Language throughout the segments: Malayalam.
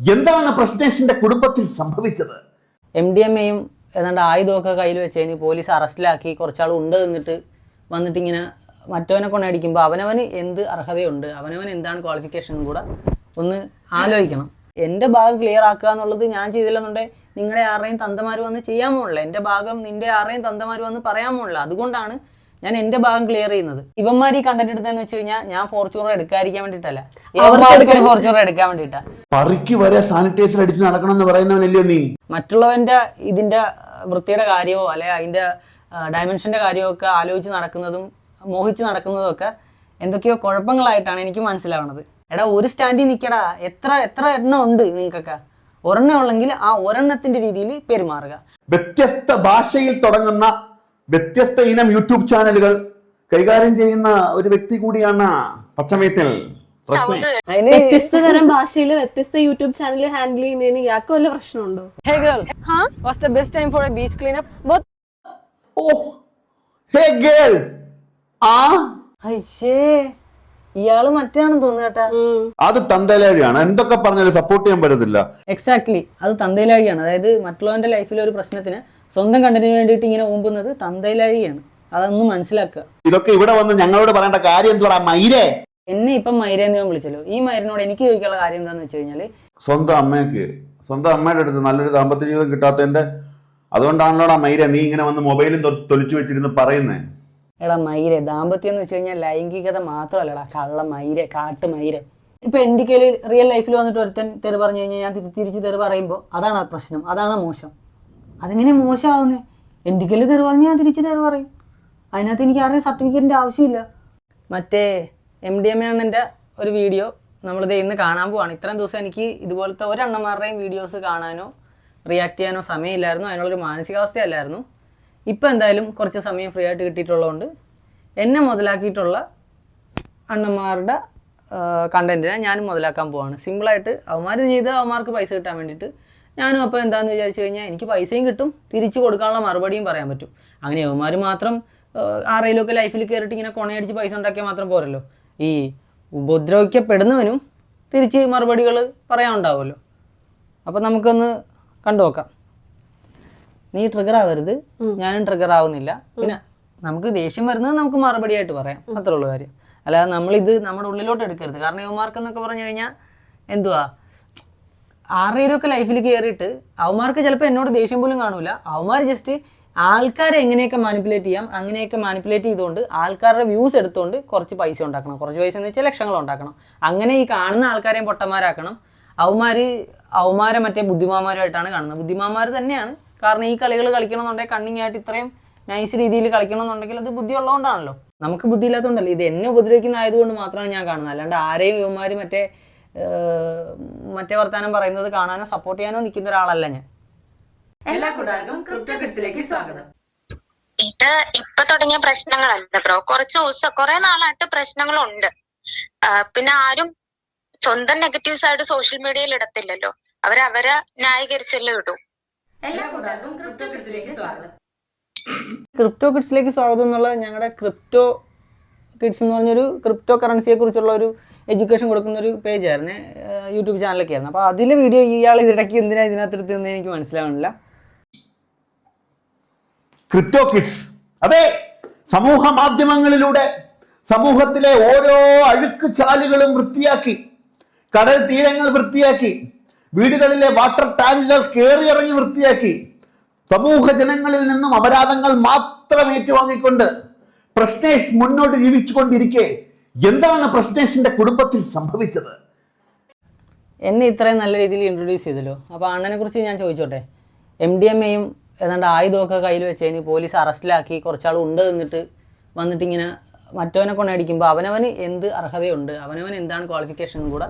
എന്താണ് പ്രശ്നേഷിന്റെ കുടുംബത്തിൽ സംഭവിച്ചത്? എം ഡി എം എയും ഏതാണ്ട് ആയുധമൊക്കെ കയ്യിൽ വെച്ചതിന് പോലീസ് അറസ്റ്റിലാക്കി കുറച്ചാൾ ഉണ്ട് നിന്നിട്ട് വന്നിട്ട് ഇങ്ങനെ മറ്റവനെ കൊണ്ടടിക്കുമ്പോൾ അവനവന് എന്ത് അർഹതയുണ്ട് അവനവൻ എന്താണ് ക്വാളിഫിക്കേഷൻ കൂടെ ഒന്ന് ആലോചിക്കണം. എന്റെ ഭാഗം ക്ലിയർ ആക്കുക എന്നുള്ളത് ഞാൻ ചെയ്തില്ലെന്നുണ്ടെങ്കിൽ നിങ്ങളുടെ ആരുടെയും തന്തമാർ വന്ന് ചെയ്യാൻ പോകണില്ല എന്റെ ഭാഗം നിന്റെ ആരുടെയും തന്തമാർ വന്ന് പറയാൻ പോകണില്ല അതുകൊണ്ടാണ് ഞാൻ എന്റെ ഭാഗം ക്ലിയർ ചെയ്യുന്നത്. ഇവന്മാർ ഈ കണ്ടന്റ് എടുത്തതെന്ന് വെച്ച് കഴിഞ്ഞാൽ ഞാൻ ഫോർച്യൂണർ എടുക്കാതിരിക്കാൻ വേണ്ടിട്ടല്ല അവർക്ക് ഫോർച്യൂണർ എടുക്കാൻ വേണ്ടിട്ടാ പറിക്ക് വരെ സാനിറ്റൈസർ അടിച്ച് നടക്കണം എന്ന് പറയുന്നവനല്ലയോ നീ? മറ്റുള്ളവന്റെ ഇതിന്റെ വൃത്തിയുടെ കാര്യമോ അല്ലെ അതിന്റെ ഡയമെൻഷന്റെ കാര്യമോ ഒക്കെ ആലോചിച്ച് നടക്കുന്നതും മോഹിച്ച് നടക്കുന്നതും ഒക്കെ എന്തൊക്കെയോ കുഴപ്പങ്ങളായിട്ടാണ് എനിക്ക് മനസ്സിലാവുന്നത് എടാ ഒരു സ്റ്റാൻഡിൽ നിൽക്കടാ എത്ര എത്ര എണ്ണം ഉണ്ട് നിങ്ങൾക്കൊക്കെ? ഒരെണ്ണം ഉള്ളെങ്കിൽ ആ ഒരെണ്ണത്തിന്റെ രീതിയിൽ പെരുമാറുക. വ്യത്യസ്ത ഭാഷയിൽ തുടങ്ങുന്ന വ്യത്യസ്ത ഇനം യൂട്യൂബ് ചാനലുകൾ കൈകാര്യം ചെയ്യുന്ന ഒരു വ്യക്തി കൂടിയാണ് പച്ചമയത്തിൽ വ്യത്യസ്ത തരം ഭാഷയിൽ വ്യത്യസ്ത യൂട്യൂബ് ചാനൽ ഹാൻഡിൽ ചെയ്യുന്നതിന് ഇയാൾക്ക് വല്ല പ്രശ്നമുണ്ടോ? Hey girl. Was the best time for a beach cleanup oh hey girl. ആ? അയ്യേ ഇയാൾ മറ്റാണെന്ന് തോന്നുന്നു കേട്ടാ. അത് തന്തലേടിയാണ് എന്തൊക്കെ പറഞ്ഞാലും സപ്പോർട്ട് ചെയ്യാൻ പറ്റത്തില്ല. എക്സാക്ട്ലി അത് തന്തയിലാഴിയാണ്. അതായത് മറ്റുള്ളവന്റെ ലൈഫിലെ ഒരു പ്രശ്നത്തിന് സ്വന്തം കണ്ടതിന് വേണ്ടിയിട്ട് ഇങ്ങനെ ഓമ്പുന്നത് തന്തയിലഴിയാണ് അതൊന്ന് മനസ്സിലാക്കുക. ഇതൊക്കെ ഇവിടെ വന്ന് ഞങ്ങളോട് പറയേണ്ട കാര്യം എന്തുവാ മൈരേ? എന്നെ ഇപ്പം മൈര എന്ന് ഞാൻ വിളിച്ചല്ലോ. ഈ മൈരനോട് എനിക്ക് ചോദിക്കാനുള്ള കാര്യം എന്താണെന്ന് വെച്ച് കഴിഞ്ഞാൽ സ്വന്തം അമ്മയ്ക്ക് സ്വന്തം അമ്മയുടെ അടുത്ത് നല്ലൊരു ദാമ്പത്യ ജീവിതം കിട്ടാത്തതിന്റെ അതുകൊണ്ടാണല്ലോടാ മൈര നീ ഇങ്ങനെ വന്ന് മൊബൈലും തൊലിച്ചു വെച്ചിരുന്ന് പറയുന്നേ? എടാ മൈര ദാമ്പത്യം എന്ന് വെച്ച് കഴിഞ്ഞാൽ ലൈംഗികത മാത്രമല്ലടാ. കള്ള മൈര കാട്ട് മൈര. ഇപ്പൊ എന്റെ കയ്യിൽ റിയൽ ലൈഫിൽ വന്നിട്ട് ഒരുത്തൻ തെറി പറഞ്ഞു കഴിഞ്ഞാൽ ഞാൻ തിരി- തിരിച്ച് തെറി പറയുമ്പോൾ അതാണ് പ്രശ്നം. അതാണ് മോശം. അതെങ്ങനെ മോശമാവുന്നേ? എന്തെങ്കിലും തെറി പറഞ്ഞാൽ ഞാൻ തിരിച്ച് തെറി പറയും. അതിനകത്ത് എനിക്ക് ആരുടെയും സർട്ടിഫിക്കറ്റിന്റെ ആവശ്യമില്ല. മറ്റേ എം ഡി എം എണ്ണന്റെ ഒരു വീഡിയോ നമ്മളിത് ഇന്ന് കാണാൻ പോവാണ്. ഇത്രയും ദിവസം എനിക്ക് ഇതുപോലത്തെ ഒരെണ്ണന്മാരുടെയും വീഡിയോസ് കാണാനോ റിയാക്ട് ചെയ്യാനോ സമയമില്ലായിരുന്നു. അതിനുള്ളൊരു മാനസികാവസ്ഥയല്ലായിരുന്നു. ഇപ്പം എന്തായാലും കുറച്ച് സമയം ഫ്രീ ആയിട്ട് കിട്ടിയിട്ടുള്ളതുകൊണ്ട് എന്നെ മുതലാക്കിയിട്ടുള്ള അണ്ണന്മാരുടെ കണ്ടന്റിനെ ഞാനും മുതലാക്കാൻ പോവാണ്. സിമ്പിളായിട്ട് അവന്മാർ ചെയ്ത് അവന്മാർക്ക് പൈസ കിട്ടാൻ വേണ്ടിയിട്ട് ഞാനും അപ്പോൾ എന്താണെന്ന് വിചാരിച്ചു കഴിഞ്ഞാൽ എനിക്ക് പൈസയും കിട്ടും തിരിച്ചു കൊടുക്കാനുള്ള മറുപടിയും പറയാൻ പറ്റും. അങ്ങനെ അവന്മാർ മാത്രം ആരെങ്കിലുമൊക്കെ ലൈഫിൽ കയറിയിട്ട് ഇങ്ങനെ കൊണയടിച്ച് പൈസ ഉണ്ടാക്കിയാൽ മാത്രം പോരല്ലോ. ഈ ഉപദ്രവിക്കപ്പെടുന്നവനും തിരിച്ച് മറുപടികൾ പറയാനുണ്ടാവുമല്ലോ. അപ്പോൾ നമുക്കൊന്ന് കണ്ടു നോക്കാം. നീ ട്രിഗർ ആവരുത്. ഞാനും ട്രിഗർ ആവുന്നില്ല. പിന്നെ നമുക്ക് ദേഷ്യം വരുന്നത് നമുക്ക് മറുപടി ആയിട്ട് പറയാം അത്രേ ഉള്ളൂ കാര്യം. അല്ലാതെ നമ്മളിത് നമ്മുടെ ഉള്ളിലോട്ട് എടുക്കരുത്. കാരണം യുവമാർക്ക് എന്നൊക്കെ പറഞ്ഞു കഴിഞ്ഞാൽ എന്തുവാ? ആരുടെയൊക്കെ ലൈഫിൽ കയറിയിട്ട് അവന്മാർക്ക് ചിലപ്പോൾ എന്നോട് ദേഷ്യം പോലും കാണൂല. അവന്മാർ ജസ്റ്റ് ആൾക്കാരെ എങ്ങനെയൊക്കെ മാനിപ്പുലേറ്റ് ചെയ്യാം അങ്ങനെയൊക്കെ മാനിപ്പുലേറ്റ് ചെയ്തുകൊണ്ട് ആൾക്കാരുടെ വ്യൂസ് എടുത്തുകൊണ്ട് കുറച്ച് പൈസ ഉണ്ടാക്കണം. കുറച്ച് പൈസ എന്ന് വെച്ചാൽ ലക്ഷങ്ങൾ ഉണ്ടാക്കണം. അങ്ങനെ ഈ കാണുന്ന ആൾക്കാരെയും പൊട്ടന്മാരാക്കണം. അവന്മാർ അവന്മാരെ മറ്റേ ബുദ്ധിമാന്മാരുമായിട്ടാണ് കാണുന്നത്. ബുദ്ധിമാന്മാർ തന്നെയാണ്. കാരണം ഈ കളികൾ കളിക്കണമെന്നുണ്ടെങ്കിൽ കണ്ണിങ് ആയിട്ട് ഇത്രയും നൈസ് രീതിയിൽ കളിക്കണമെന്നുണ്ടെങ്കിൽ അത് ബുദ്ധി ഉള്ളതുകൊണ്ടാണല്ലോ നമുക്ക് ബുദ്ധി ഇല്ലാത്തതുകൊണ്ടല്ലോ ഇത് എന്നെ ഉപദ്രവിക്കുന്ന ആയതുകൊണ്ട് മാത്രമാണ് ഞാൻ കാണുന്നത്. അല്ലാണ്ട് ആരെയും ഇവന്മാർ മറ്റേ മറ്റേ വർത്താനം പറയുന്നത് കാണാനോ സപ്പോർട്ട് ചെയ്യാനോ നിൽക്കുന്ന ഒരാളല്ല ഞാൻ. എല്ലാ കൂട്ടുകാർക്കും ക്രിപ്റ്റോ കിഡ്സിലേക്ക് സ്വാഗതം. ഇത് ഇപ്പൊ തുടങ്ങിയ പ്രശ്നങ്ങളല്ല ബ്രോ. കുറച്ച് ദിവസം കുറെ നാളായിട്ട് പ്രശ്നങ്ങളുണ്ട്. പിന്നെ ആരും സ്വന്തം നെഗറ്റീവ്സ് ആയിട്ട് സോഷ്യൽ മീഡിയയിൽ ഇടത്തില്ലല്ലോ. അവരവരെ ന്യായീകരിച്ചല്ലേ ഇടൂ. എല്ലാ കൂട്ടുകാർക്കും ക്രിപ്റ്റോ കിഡ്സിലേക്ക് സ്വാഗതം. ക്രിപ്റ്റോ കിഡ്സിലേക്ക് സ്വാഗതം എന്നുള്ള ഞങ്ങളുടെ ക്രിപ്റ്റോ കിഡ്സ് എന്ന് പറഞ്ഞൊരു ക്രിപ്റ്റോ കറൻസിയെ കുറിച്ചുള്ള ഒരു എഡ്യൂക്കേഷൻ കൊടുക്കുന്ന ഒരു പേജ് ആയിരുന്നു യൂട്യൂബ് ചാനലൊക്കെ ആയിരുന്നു. അപ്പോൾ അതിലെ വീഡിയോ ഇയാൾ ഇതിടയ്ക്ക് എന്തിനാ ഇതിനകത്ത് എടുത്തതെന്ന് എനിക്ക് മനസ്സിലാവണില്ല. ക്രിപ്റ്റോ കിഡ്സ് അതെ സമൂഹ മാധ്യമങ്ങളിലൂടെ സമൂഹത്തിലെ ഓരോ അഴുക്ക് ചാലുകളും വൃത്തിയാക്കി കടൽ തീരങ്ങൾ വൃത്തിയാക്കി വീടുകളിലെ വാട്ടർ ടാങ്കുകൾ കയറിയിറങ്ങി വൃത്തിയാക്കി സമൂഹ ജനങ്ങളിൽ നിന്നും അപരാധങ്ങൾ മാത്രം ഏറ്റുവാങ്ങിക്കൊണ്ട് പ്രശ്നേഷ് മുന്നോട്ട് ജീവിച്ചുകൊണ്ടിരിക്കെ. എന്താണ് പ്രശ്നേഷിന്റെ കുടുംബത്തിൽ സംഭവിച്ചത്? എന്നെ ഇത്രയും നല്ല രീതിയിൽ ഇൻട്രൊഡ്യൂസ് ചെയ്തല്ലോ. അപ്പോൾ അണ്ണനെ കുറിച്ച് ഞാൻ ചോദിച്ചോട്ടെ? എം ഡി എം എയും ഏതാണ്ട് ആയുധമൊക്കെ കയ്യിൽ വെച്ചതിന് പോലീസ് അറസ്റ്റിലാക്കി കുറച്ചാൾ ഉണ്ട് എന്നിട്ട് വന്നിട്ട് ഇങ്ങനെ മറ്റവനെ കൊണ്ടടിക്കുമ്പോൾ അവനവന് എന്ത് അർഹതയുണ്ട് അവനവൻ എന്താണ് ക്വാളിഫിക്കേഷൻ കൂടെ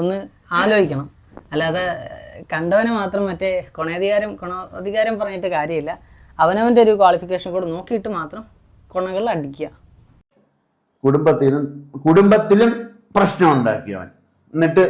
ഒന്ന് ആലോചിക്കണം. അല്ലാതെ കണ്ടവനെ മാത്രം മറ്റേ കൊണയധികാരം കൊണാധികാരം പറഞ്ഞിട്ട് കാര്യമില്ല. അവനവന്റെ ഒരു ക്വാളിഫിക്കേഷൻ കൂടെ നോക്കിയിട്ട് മാത്രം കൊണകൾ അടിക്കുക. കുടുംബത്തിലും കുടുംബത്തിലും പ്രശ്നം ഉണ്ടാക്കിയവൻ എന്നിട്ട്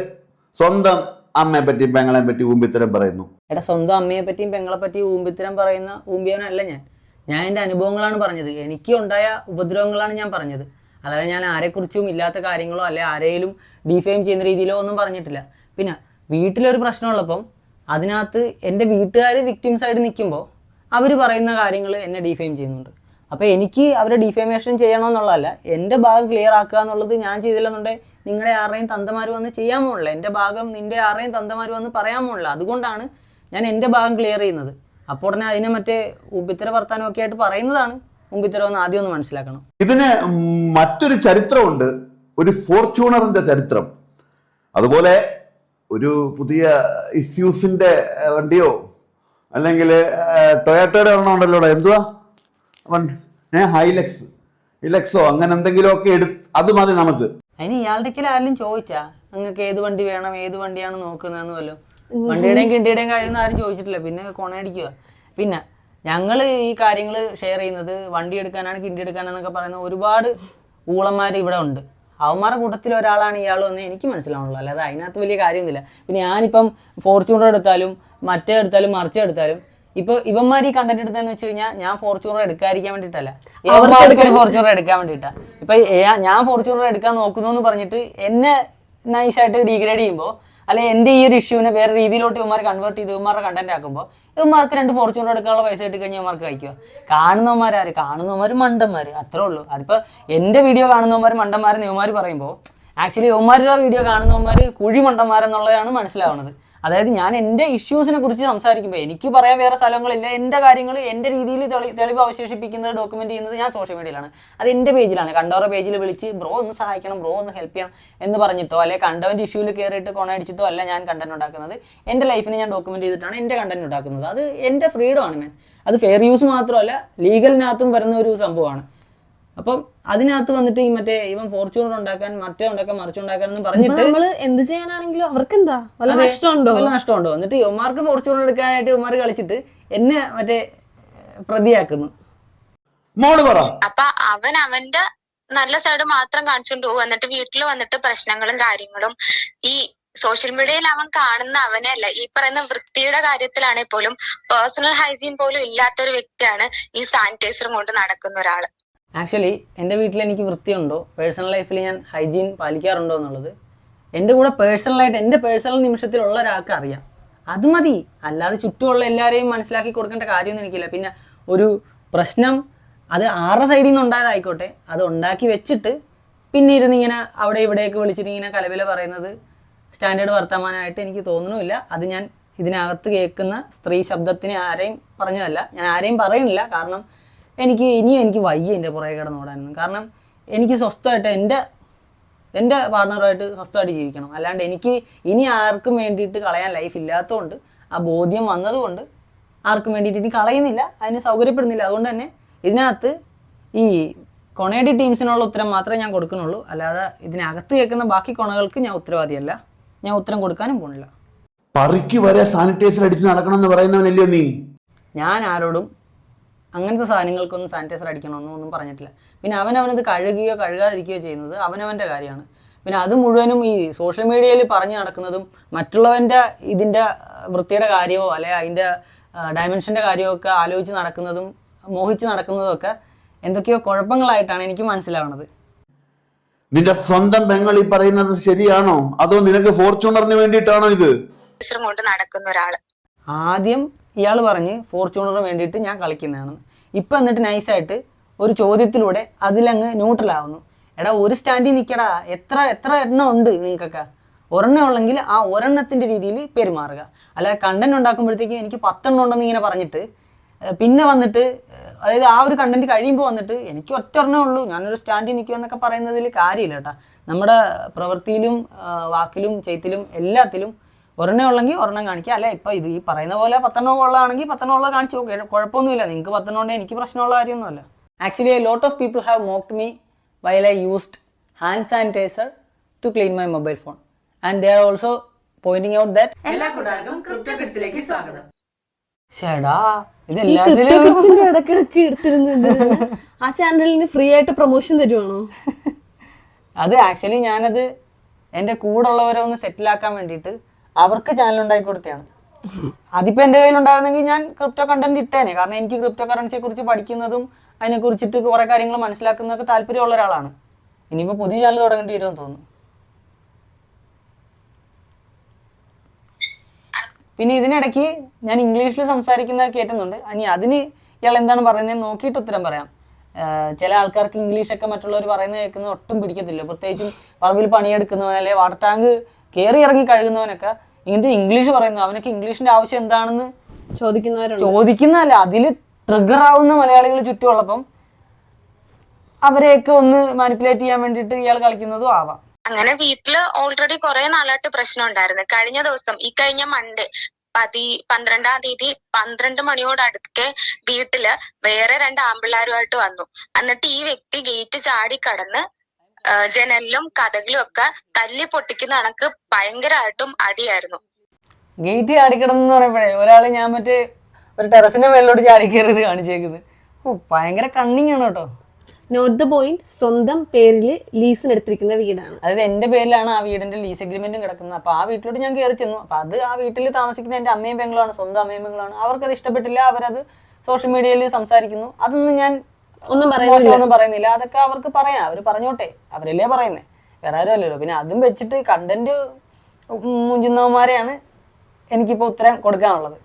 സ്വന്തം അമ്മയെ പറ്റി പെങ്ങളെ പറ്റി ഊമ്പിത്തരം പറയുന്നു. എടാ സ്വന്തം അമ്മയെ പറ്റിയും പെങ്ങളെ പറ്റിയും ഊമ്പിത്തരം പറയുന്ന ഊമ്പിയവനല്ല ഞാൻ. ഞാൻ എന്റെ അനുഭവങ്ങളാണ് പറഞ്ഞത്. എനിക്ക് ഉണ്ടായ ഉപദ്രവങ്ങളാണ് ഞാൻ പറഞ്ഞത്. അല്ലാതെ ഞാൻ ആരെക്കുറിച്ചും ഇല്ലാത്ത കാര്യങ്ങളോ അല്ലെ ആരെയും ഡിഫെയിം ചെയ്യുന്ന രീതിയിലോ ഒന്നും പറഞ്ഞിട്ടില്ല. പിന്നെ വീട്ടിലൊരു പ്രശ്നമുള്ളപ്പം അതിനകത്ത് എന്റെ വീട്ടുകാർ വിക്ടിംസ് ആയിട്ട് നിൽക്കുമ്പോൾ അവർ പറയുന്ന കാര്യങ്ങൾ എന്നെ ഡിഫെയിം ചെയ്യുന്നുണ്ട്. അപ്പോൾ എനിക്ക് അവരെ ഡിഫേമേഷൻ ചെയ്യണമെന്നുള്ളതല്ല. എന്റെ ഭാഗം ക്ലിയർ ആക്കുക എന്നുള്ളത് ഞാൻ ചെയ്തില്ലെന്നുണ്ടെങ്കിൽ നിങ്ങളുടെ ആരുടെയും തന്തമാർ വന്ന് ചെയ്യാൻ പോകുന്നില്ല എന്റെ ഭാഗം നിന്റെ ആരുടെയും തന്തമാർ വന്ന് പറയാൻ പോകുന്നില്ല അതുകൊണ്ടാണ് ഞാൻ എന്റെ ഭാഗം ക്ലിയർ ചെയ്യുന്നത്. അപ്പോൾ ഉടനെ അതിനെ മറ്റേ ഉബിത്തര വർത്താനമൊക്കെ ആയിട്ട് പറയുന്നതാണ്. ഉമ്പിത്തരം എന്ന് ആദ്യം ഒന്ന് മനസ്സിലാക്കണം. ഇതിന് മറ്റൊരു ചരിത്രമുണ്ട്. ഒരു ഫോർച്യൂണറിന്റെ ചരിത്രം. അതുപോലെ ഒരു പുതിയ ഇസ്യൂസിന്റെ വണ്ടിയോ അല്ലെങ്കിൽ ടൊയാറ്റോയുടെ എണ്ണം ഉണ്ടല്ലോ. എന്തുവാ? ഹൈലക്സ്. ഇലക്സോ അങ്ങനെ എന്തെങ്കിലും ഒക്കെ എടു അത് മതി നമുക്ക്. അതിന് ഇയാളുടെ ആരെങ്കിലും ചോദിച്ചാ? നിങ്ങൾക്ക് ഏത് വണ്ടി വേണം ഏത് വണ്ടിയാണ് നോക്കുന്നതെന്ന് വല്ലോ വണ്ടിയുടെയും കിണ്ടിയുടെയും കാര്യമൊന്നും ആരും ചോദിച്ചിട്ടില്ല. പിന്നെ കൊണയടിക്കുക പിന്നെ ഞങ്ങൾ ഈ കാര്യങ്ങൾ ഷെയർ ചെയ്യുന്നത് വണ്ടി എടുക്കാനാണ് കിണ്ടി എടുക്കാനാണെന്നൊക്കെ പറയുന്ന ഒരുപാട് ഊളന്മാർ ഇവിടെ ഉണ്ട്. അവന്മാരുടെ കൂട്ടത്തിൽ ഒരാളാണ് ഇയാൾ എന്ന് എനിക്ക് മനസ്സിലാവുള്ളൂ അല്ലാതെ അതിനകത്ത് വലിയ കാര്യമൊന്നുമില്ല. പിന്നെ ഞാനിപ്പം ഫോർച്യൂണർ എടുത്താലും മറ്റേ എടുത്താലും മറിച്ച് എടുത്താലും ഇപ്പൊ ഇവന്മാർ ഈ കണ്ടന്റ് എടുത്തതെന്ന് വെച്ച് കഴിഞ്ഞാൽ ഞാൻ ഫോർച്യൂണർ എടുക്കാതിരിക്കാൻ വേണ്ടിട്ടല്ല ഫോർച്യൂണർ എടുക്കാൻ വേണ്ടിട്ടാ ഇപ്പൊ ഞാൻ ഫോർച്യൂണർ എടുക്കാൻ നോക്കുന്നു എന്ന് പറഞ്ഞിട്ട് എന്നെ നൈസായിട്ട് ഡീഗ്രേഡ് ചെയ്യുമ്പോൾ അല്ലെ എന്റെ ഈ ഒരു ഇഷ്യൂവിനെ വേറെ രീതിയിലോട്ട് ഇവന്മാർ കൺവേർട്ട് ചെയ്ത് ഇവന്മാരുടെ കണ്ടന്റ് ആക്കുമ്പോൾ ഇവന്മാർക്ക് രണ്ട് ഫോർച്യൂണർ എടുക്കാനുള്ള പൈസ ഇട്ട് കഴിഞ്ഞാൽ ഇവന്മാർക്ക് കഴിക്കുക കാണുന്നവന്മാരാര് കാണുന്നവന്മാർ മണ്ടന്മാർ അത്രേ ഉള്ളൂ. അതിപ്പോ എന്റെ വീഡിയോ കാണുന്നവന്മാർ മണ്ടന്മാരെന്ന് ഇവന്മാർ പറയുമ്പോൾ ആക്ച്വലി ഇവന്മാരുടെ വീഡിയോ കാണുന്നവന്മാർ കുഴി മണ്ടന്മാരെന്നുള്ളതാണ് മനസ്സിലാവുന്നത്. അതായത് ഞാൻ എന്റെ ഇഷ്യൂസിനെ കുറിച്ച് സംസാരിക്കുമ്പോൾ എനിക്ക് പറയാൻ വേറെ സ്ഥലങ്ങളില്ല. എന്റെ കാര്യങ്ങൾ എന്റെ രീതിയിൽ തെളി തെളിവ് അവശേഷിപ്പിക്കുന്നത് ഡോക്യുമെന്റ് ചെയ്യുന്നത് ഞാൻ സോഷ്യൽ മീഡിയയിലാണ് അത് എന്റെ പേജിലാണ്. കണ്ടവരുടെ പേജിൽ വിളിച്ച് ബ്രോ ഒന്ന് സഹായിക്കണം ബ്രോ ഒന്ന് ഹെൽപ്പ് ചെയ്യണം എന്ന് പറഞ്ഞിട്ടോ അല്ലെങ്കിൽ കണ്ടവന്റെ ഇഷ്യൂവിൽ കയറിയിട്ട് കൊണയടിച്ചിട്ടോ അല്ല ഞാൻ കണ്ടന്റ് ഉണ്ടാക്കുന്നത്. എന്റെ ലൈഫിനെ ഞാൻ ഡോക്യുമെന്റ് ചെയ്തിട്ടാണ് എന്റെ കണ്ടന്റ് ഉണ്ടാക്കുന്നത്. അത് എന്റെ ഫ്രീഡമാണ് മാൻ അത് ഫെയർ യൂസ് മാത്രമല്ല ലീഗലിനകത്തും വരുന്ന ഒരു സംഭവമാണ്. അപ്പം അതിനകത്ത് വന്നിട്ട് ഈ മറ്റേ ഇവൻ ഫോർച്യൂണർ ഉണ്ടാക്കാൻ മറ്റേ ഉണ്ടാക്കാൻ മറിച്ചുണ്ടാക്കാൻ എന്ന് പറഞ്ഞിട്ട് നമ്മൾ എന്ത് ചെയ്യാനാണെങ്കിലും അവർക്ക് എന്താ വല്ല നഷ്ടമുണ്ടോ? വല്ല നഷ്ടമുണ്ടോ? എന്നിട്ട് യുവമാർക്ക് ഫോർച്യൂണർ എടുക്കാനായിട്ട് യുവമാർ കളിച്ചിട്ട് എന്നെ മറ്റേ പ്രതിയാക്കുന്നു. മോൾ പറ. അപ്പൊ അവൻ അവന്റെ നല്ല സൈഡ് മാത്രം കാണിച്ചുകൊണ്ട് പോകും എന്നിട്ട് വീട്ടിൽ വന്നിട്ട് പ്രശ്നങ്ങളും കാര്യങ്ങളും ഈ സോഷ്യൽ മീഡിയയിൽ അവൻ കാണുന്ന അവനെ അല്ല ഈ പറയുന്ന വൃത്തിയുടെ കാര്യത്തിലാണെങ്കിൽ പോലും പേഴ്സണൽ ഹൈജീൻ പോലും ഇല്ലാത്ത ഒരു വ്യക്തിയാണ് ഈ സാനിറ്റൈസറും കൊണ്ട് നടക്കുന്ന ഒരാൾ. ആക്ച്വലി എന്റെ വീട്ടിൽ എനിക്ക് വൃത്തിയുണ്ടോ? പേഴ്സണൽ ലൈഫിൽ ഞാൻ ഹൈജീൻ പാലിക്കാറുണ്ടോ എന്നുള്ളത് എന്റെ കൂടെ പേഴ്സണലായിട്ട് എന്റെ പേഴ്സണൽ നിമിഷത്തിലുള്ള ഒരാൾക്ക് അറിയാം അത് മതി. അല്ലാതെ ചുറ്റുമുള്ള എല്ലാവരെയും മനസ്സിലാക്കി കൊടുക്കേണ്ട കാര്യമൊന്നും എനിക്കില്ല. പിന്നെ ഒരു പ്രശ്നം അത് ആറ് സൈഡിൽ നിന്ന് ഉണ്ടായതായിക്കോട്ടെ. അത് ഉണ്ടാക്കി വെച്ചിട്ട് പിന്നെ ഇരുന്ന് ഇങ്ങനെ അവിടെ ഇവിടെയൊക്കെ വിളിച്ചിട്ട് ഇങ്ങനെ കലവില പറയുന്നത് സ്റ്റാൻഡേർഡ് വർത്തമാനമായിട്ട് എനിക്ക് തോന്നുന്നുമില്ല. അത് ഞാൻ ഇതിനകത്ത് കേൾക്കുന്ന സ്ത്രീ ശബ്ദത്തിനെ ആരെയും പറഞ്ഞതല്ല. ഞാൻ ആരെയും പറയുന്നില്ല. കാരണം എനിക്ക് ഇനിയും എനിക്ക് വയ്യ എന്റെ പുറകെ കിടന്ന് ഓടാനൊന്നും. കാരണം എനിക്ക് സ്വസ്ഥമായിട്ട് എന്റെ എന്റെ പാർട്ണറുമായിട്ട് സ്വസ്ഥമായിട്ട് ജീവിക്കണം. അല്ലാണ്ട് എനിക്ക് ഇനി ആർക്കും വേണ്ടിയിട്ട് കളയാൻ ലൈഫ് ഇല്ലാത്തതുകൊണ്ട് ആ ബോധ്യം വന്നതുകൊണ്ട് ആർക്കും വേണ്ടിയിട്ട് ഇനി കളയുന്നില്ല അതിന് സൗകര്യപ്പെടുന്നില്ല. അതുകൊണ്ട് തന്നെ ഇതിനകത്ത് ഈ കൊണയുടെ ടീംസിനുള്ള ഉത്തരം മാത്രമേ ഞാൻ കൊടുക്കുന്നുള്ളൂ. അല്ലാതെ ഇതിനകത്ത് കേൾക്കുന്ന ബാക്കി കൊണകൾക്ക് ഞാൻ ഉത്തരവാദിയല്ല. ഞാൻ ഉത്തരം കൊടുക്കാനും പോണില്ല. പറിക്ക് വരെ സാനിറ്റൈസർ അടിച്ച് നടക്കണം എന്ന് പറയുന്നവനല്ലേ നീ? ഞാൻ ആരോടും അങ്ങനത്തെ സാധനങ്ങൾക്കൊന്നും സാനിറ്റൈസർ അടിക്കണമെന്നോ ഒന്നും പറഞ്ഞിട്ടില്ല. പിന്നെ അവനവനത് കഴുകുകയോ കഴുകാതിരിക്കുകയോ ചെയ്യുന്നത് അവനവന്റെ കാര്യമാണ്. പിന്നെ അത് മുഴുവനും ഈ സോഷ്യൽ മീഡിയയിൽ പറഞ്ഞു നടക്കുന്നതും മറ്റുള്ളവന്റെ ഇതിന്റെ വൃത്തിയുടെ കാര്യമോ അല്ലെ അതിന്റെ ഡയമെൻഷന്റെ കാര്യമോ ഒക്കെ ആലോചിച്ച് നടക്കുന്നതും മോഹിച്ച് നടക്കുന്നതും ഒക്കെ എന്തൊക്കെയോ കുഴപ്പങ്ങളായിട്ടാണ് എനിക്ക് മനസ്സിലാവുന്നത് നിന്റെ സ്വന്തം പെങ്ങൾ ഈ പറയുന്നത് ശരിയാണോ? അതോ നിനക്ക് ഫോർച്യൂണറിന് വേണ്ടിയിട്ടാണോ ഇത്? കൊണ്ട് നടക്കുന്ന ഒരാൾ. ആദ്യം ഇയാൾ പറഞ്ഞ് ഫോർച്യൂണറിന് വേണ്ടിയിട്ട് ഞാൻ കളിക്കുന്നതാണെന്ന് ഇപ്പം എന്നിട്ട് നൈസായിട്ട് ഒരു ചോദ്യത്തിലൂടെ അതിലങ്ങ് ന്യൂട്രലാവുന്നു എടാ ഒരു സ്റ്റാൻഡിൽ നിൽക്കടാ എത്ര എത്ര എണ്ണം ഉണ്ട് നിങ്ങൾക്കൊക്കെ? ഒരെണ്ണം ഉള്ളെങ്കിൽ ആ ഒരെണ്ണത്തിന്റെ രീതിയിൽ പെരുമാറുക. അല്ലാതെ കണ്ടന്റ് ഉണ്ടാക്കുമ്പോഴത്തേക്കും എനിക്ക് പത്തെണ്ണം ഉണ്ടെന്ന് ഇങ്ങനെ പറഞ്ഞിട്ട് പിന്നെ വന്നിട്ട് അതായത് ആ ഒരു കണ്ടന്റ് കഴിയുമ്പോൾ വന്നിട്ട് എനിക്ക് ഒറ്റ ഒരെണ്ണേ ഉള്ളൂ. ഞാനൊരു സ്റ്റാൻഡിൽ നിൽക്കുക എന്നൊക്കെ പറയുന്നതിൽ കാര്യമില്ല കേട്ടാ. നമ്മുടെ പ്രവൃത്തിയിലും വാക്കിലും ചെയ്ത്തിലും എല്ലാത്തിലും ഒരെണ്ണം ഉള്ളെങ്കിൽ ഒരെണ്ണം കാണിക്കുക അല്ലെ? ഇപ്പൊ ഇത് ഈ പറയുന്ന പോലെ പത്തെണ്ണം ഉള്ളതാണെങ്കിൽ പത്തെണ്ണം ഉള്ളത് കാണിച്ചു നോക്കുക കുഴപ്പമൊന്നുമില്ല. നിങ്ങൾക്ക് പത്തെണ്ണം ഉണ്ടെങ്കിൽ എനിക്ക് പ്രശ്നമുള്ള കാര്യമൊന്നുമല്ല. Actually I lot of people have mocked me while I used hand sanitizer to clean my mobile phone and they are also pointing out that എല്ലാ കൂട്ടുകാർക്കും ക്രിപ്റ്റോ കിഡ്സിലേക്ക് സ്വാഗതം ഇടക്കിടക്ക് എടുത്തിരുന്നത് ആ ചാനലിന് ഫ്രീ ആയിട്ട് പ്രൊമോഷൻ തരുവാണോ? അത് ആക്ച്വലി ഞാനത് എന്റെ കൂടെ ഉള്ളവരെ ഒന്ന് സെറ്റിലാക്കാൻ വേണ്ടിയിട്ട് അവർക്ക് ചാനൽ ഉണ്ടാക്കി കൊടുത്തതാണ്. അതിപ്പോ എന്റെ കയ്യിൽ ഉണ്ടായിരുന്നെങ്കിൽ ഞാൻ ക്രിപ്റ്റോ കണ്ടന്റ് ഇട്ടേനെ. കാരണം എനിക്ക് ക്രിപ്റ്റോ കറൻസിയെ കുറിച്ച് പഠിക്കുന്നതും അതിനെ കുറിച്ചിട്ട് കുറെ കാര്യങ്ങൾ മനസ്സിലാക്കുന്നതൊക്കെ താല്പര്യമുള്ള ഒരാളാണ്. ഇനിയിപ്പോ പുതിയ ചാനൽ തുടങ്ങേണ്ടി വരുമെന്ന് തോന്നുന്നു. പിന്നെ ഇതിനിടയ്ക്ക് ഞാൻ ഇംഗ്ലീഷിൽ സംസാരിക്കുന്നത് കേട്ടുന്നുണ്ട് ഇനി അതിന് ഇയാൾ എന്താണ് പറയുന്നത് നോക്കിയിട്ട് ഉത്തരം പറയാം. ചില ആൾക്കാർക്ക് ഇംഗ്ലീഷൊക്കെ മറ്റുള്ളവർ പറയുന്നത് കേൾക്കുന്നത് ഒട്ടും പിടിക്കത്തില്ല. പ്രത്യേകിച്ചും പറമ്പിൽ പണിയെടുക്കുന്നവൻ അല്ലെങ്കിൽ വാട്ടർ ടാങ്ക് കയറി ഇറങ്ങി കഴുകുന്നവനൊക്കെ ഇങ്ങനത്തെ ഇംഗ്ലീഷ് പറയുന്നു. അവനൊക്കെ ഇംഗ്ലീഷിന്റെ ആവശ്യം എന്താണെന്ന് ചോദിക്കുന്നവരുണ്ട്. ചോദിക്കുന്നതല്ല അതിൽ ട്രിഗർ ആവുന്ന മലയാളികൾ ചുറ്റുമുള്ളപ്പം അവരെയൊക്കെ ഒന്ന് മാനിപ്പുലേറ്റ് ചെയ്യാൻ വേണ്ടിട്ട് ഇയാൾ കളിക്കുന്നതും ആവാം. അങ്ങനെ വീട്ടിൽ ഓൾറെഡി കുറെ നാളായിട്ട് പ്രശ്നം ഉണ്ടായിരുന്നു. കഴിഞ്ഞ ദിവസം ഈ കഴിഞ്ഞ മൺഡേ പതി പന്ത്രണ്ടാം തീയതി പന്ത്രണ്ട് മണിയോട് അടുത്ത് വീട്ടിൽ വേറെ രണ്ട് ആമ്പിള്ളാരുമായിട്ട് വന്നു. എന്നിട്ട് ഈ വ്യക്തി ഗേറ്റ് ചാടി കടന്ന് ജനലിലും കഥകളും ഒക്കെ തല്ലി പൊട്ടിക്കുന്ന കണക്ക് ഭയങ്കരമായിട്ടും അടിയായിരുന്നു. ഗേറ്റ് എന്ന് പറയുമ്പോഴേ ഒരാൾ ഞാൻ മറ്റേ ഒരു ടെറസിന്റെ മേലോട്ട് ചാടിക്കരുത് കാണിച്ചേക്കുന്നത് ഓ ഭയങ്കര കണ്ണിങ് ആണ് കേട്ടോ. നോട്ട് ദ പോയിന്റ് സ്വന്തം പേരിൽ ലീസിന് എടുത്തിരിക്കുന്ന വീടാണ്. അതായത് എന്റെ പേരിലാണ് ആ വീടിന്റെ ലീസ് എഗ്രിമെന്റും കിടക്കുന്നത്. അപ്പൊ ആ വീട്ടിലോട്ട് ഞാൻ കയറി ചെന്നു. അപ്പൊ അത് ആ വീട്ടിൽ താമസിക്കുന്ന എന്റെ അമ്മയും പെങ്ങളാണ് സ്വന്തം അമ്മയും പെങ്ങളാണ്. അവർക്കത് ഇഷ്ടപ്പെട്ടില്ല. അവരത് സോഷ്യൽ മീഡിയയിൽ സംസാരിക്കുന്നു. അതൊന്നും ഞാൻ ഒന്നും പറയുന്നില്ല. അതൊക്കെ അവർക്ക് പറയാം. അവർ പറഞ്ഞോട്ടെ. അവരല്ലേ പറയുന്നേ. വേറെ ആരും അല്ലല്ലോ. പിന്നെ അതും വെച്ചിട്ട് കണ്ടന്റ് മുഞ്ചുന്നവന്മാരെയാണ് എനിക്കിപ്പോ ഉത്തരം കൊടുക്കാനുള്ളത്.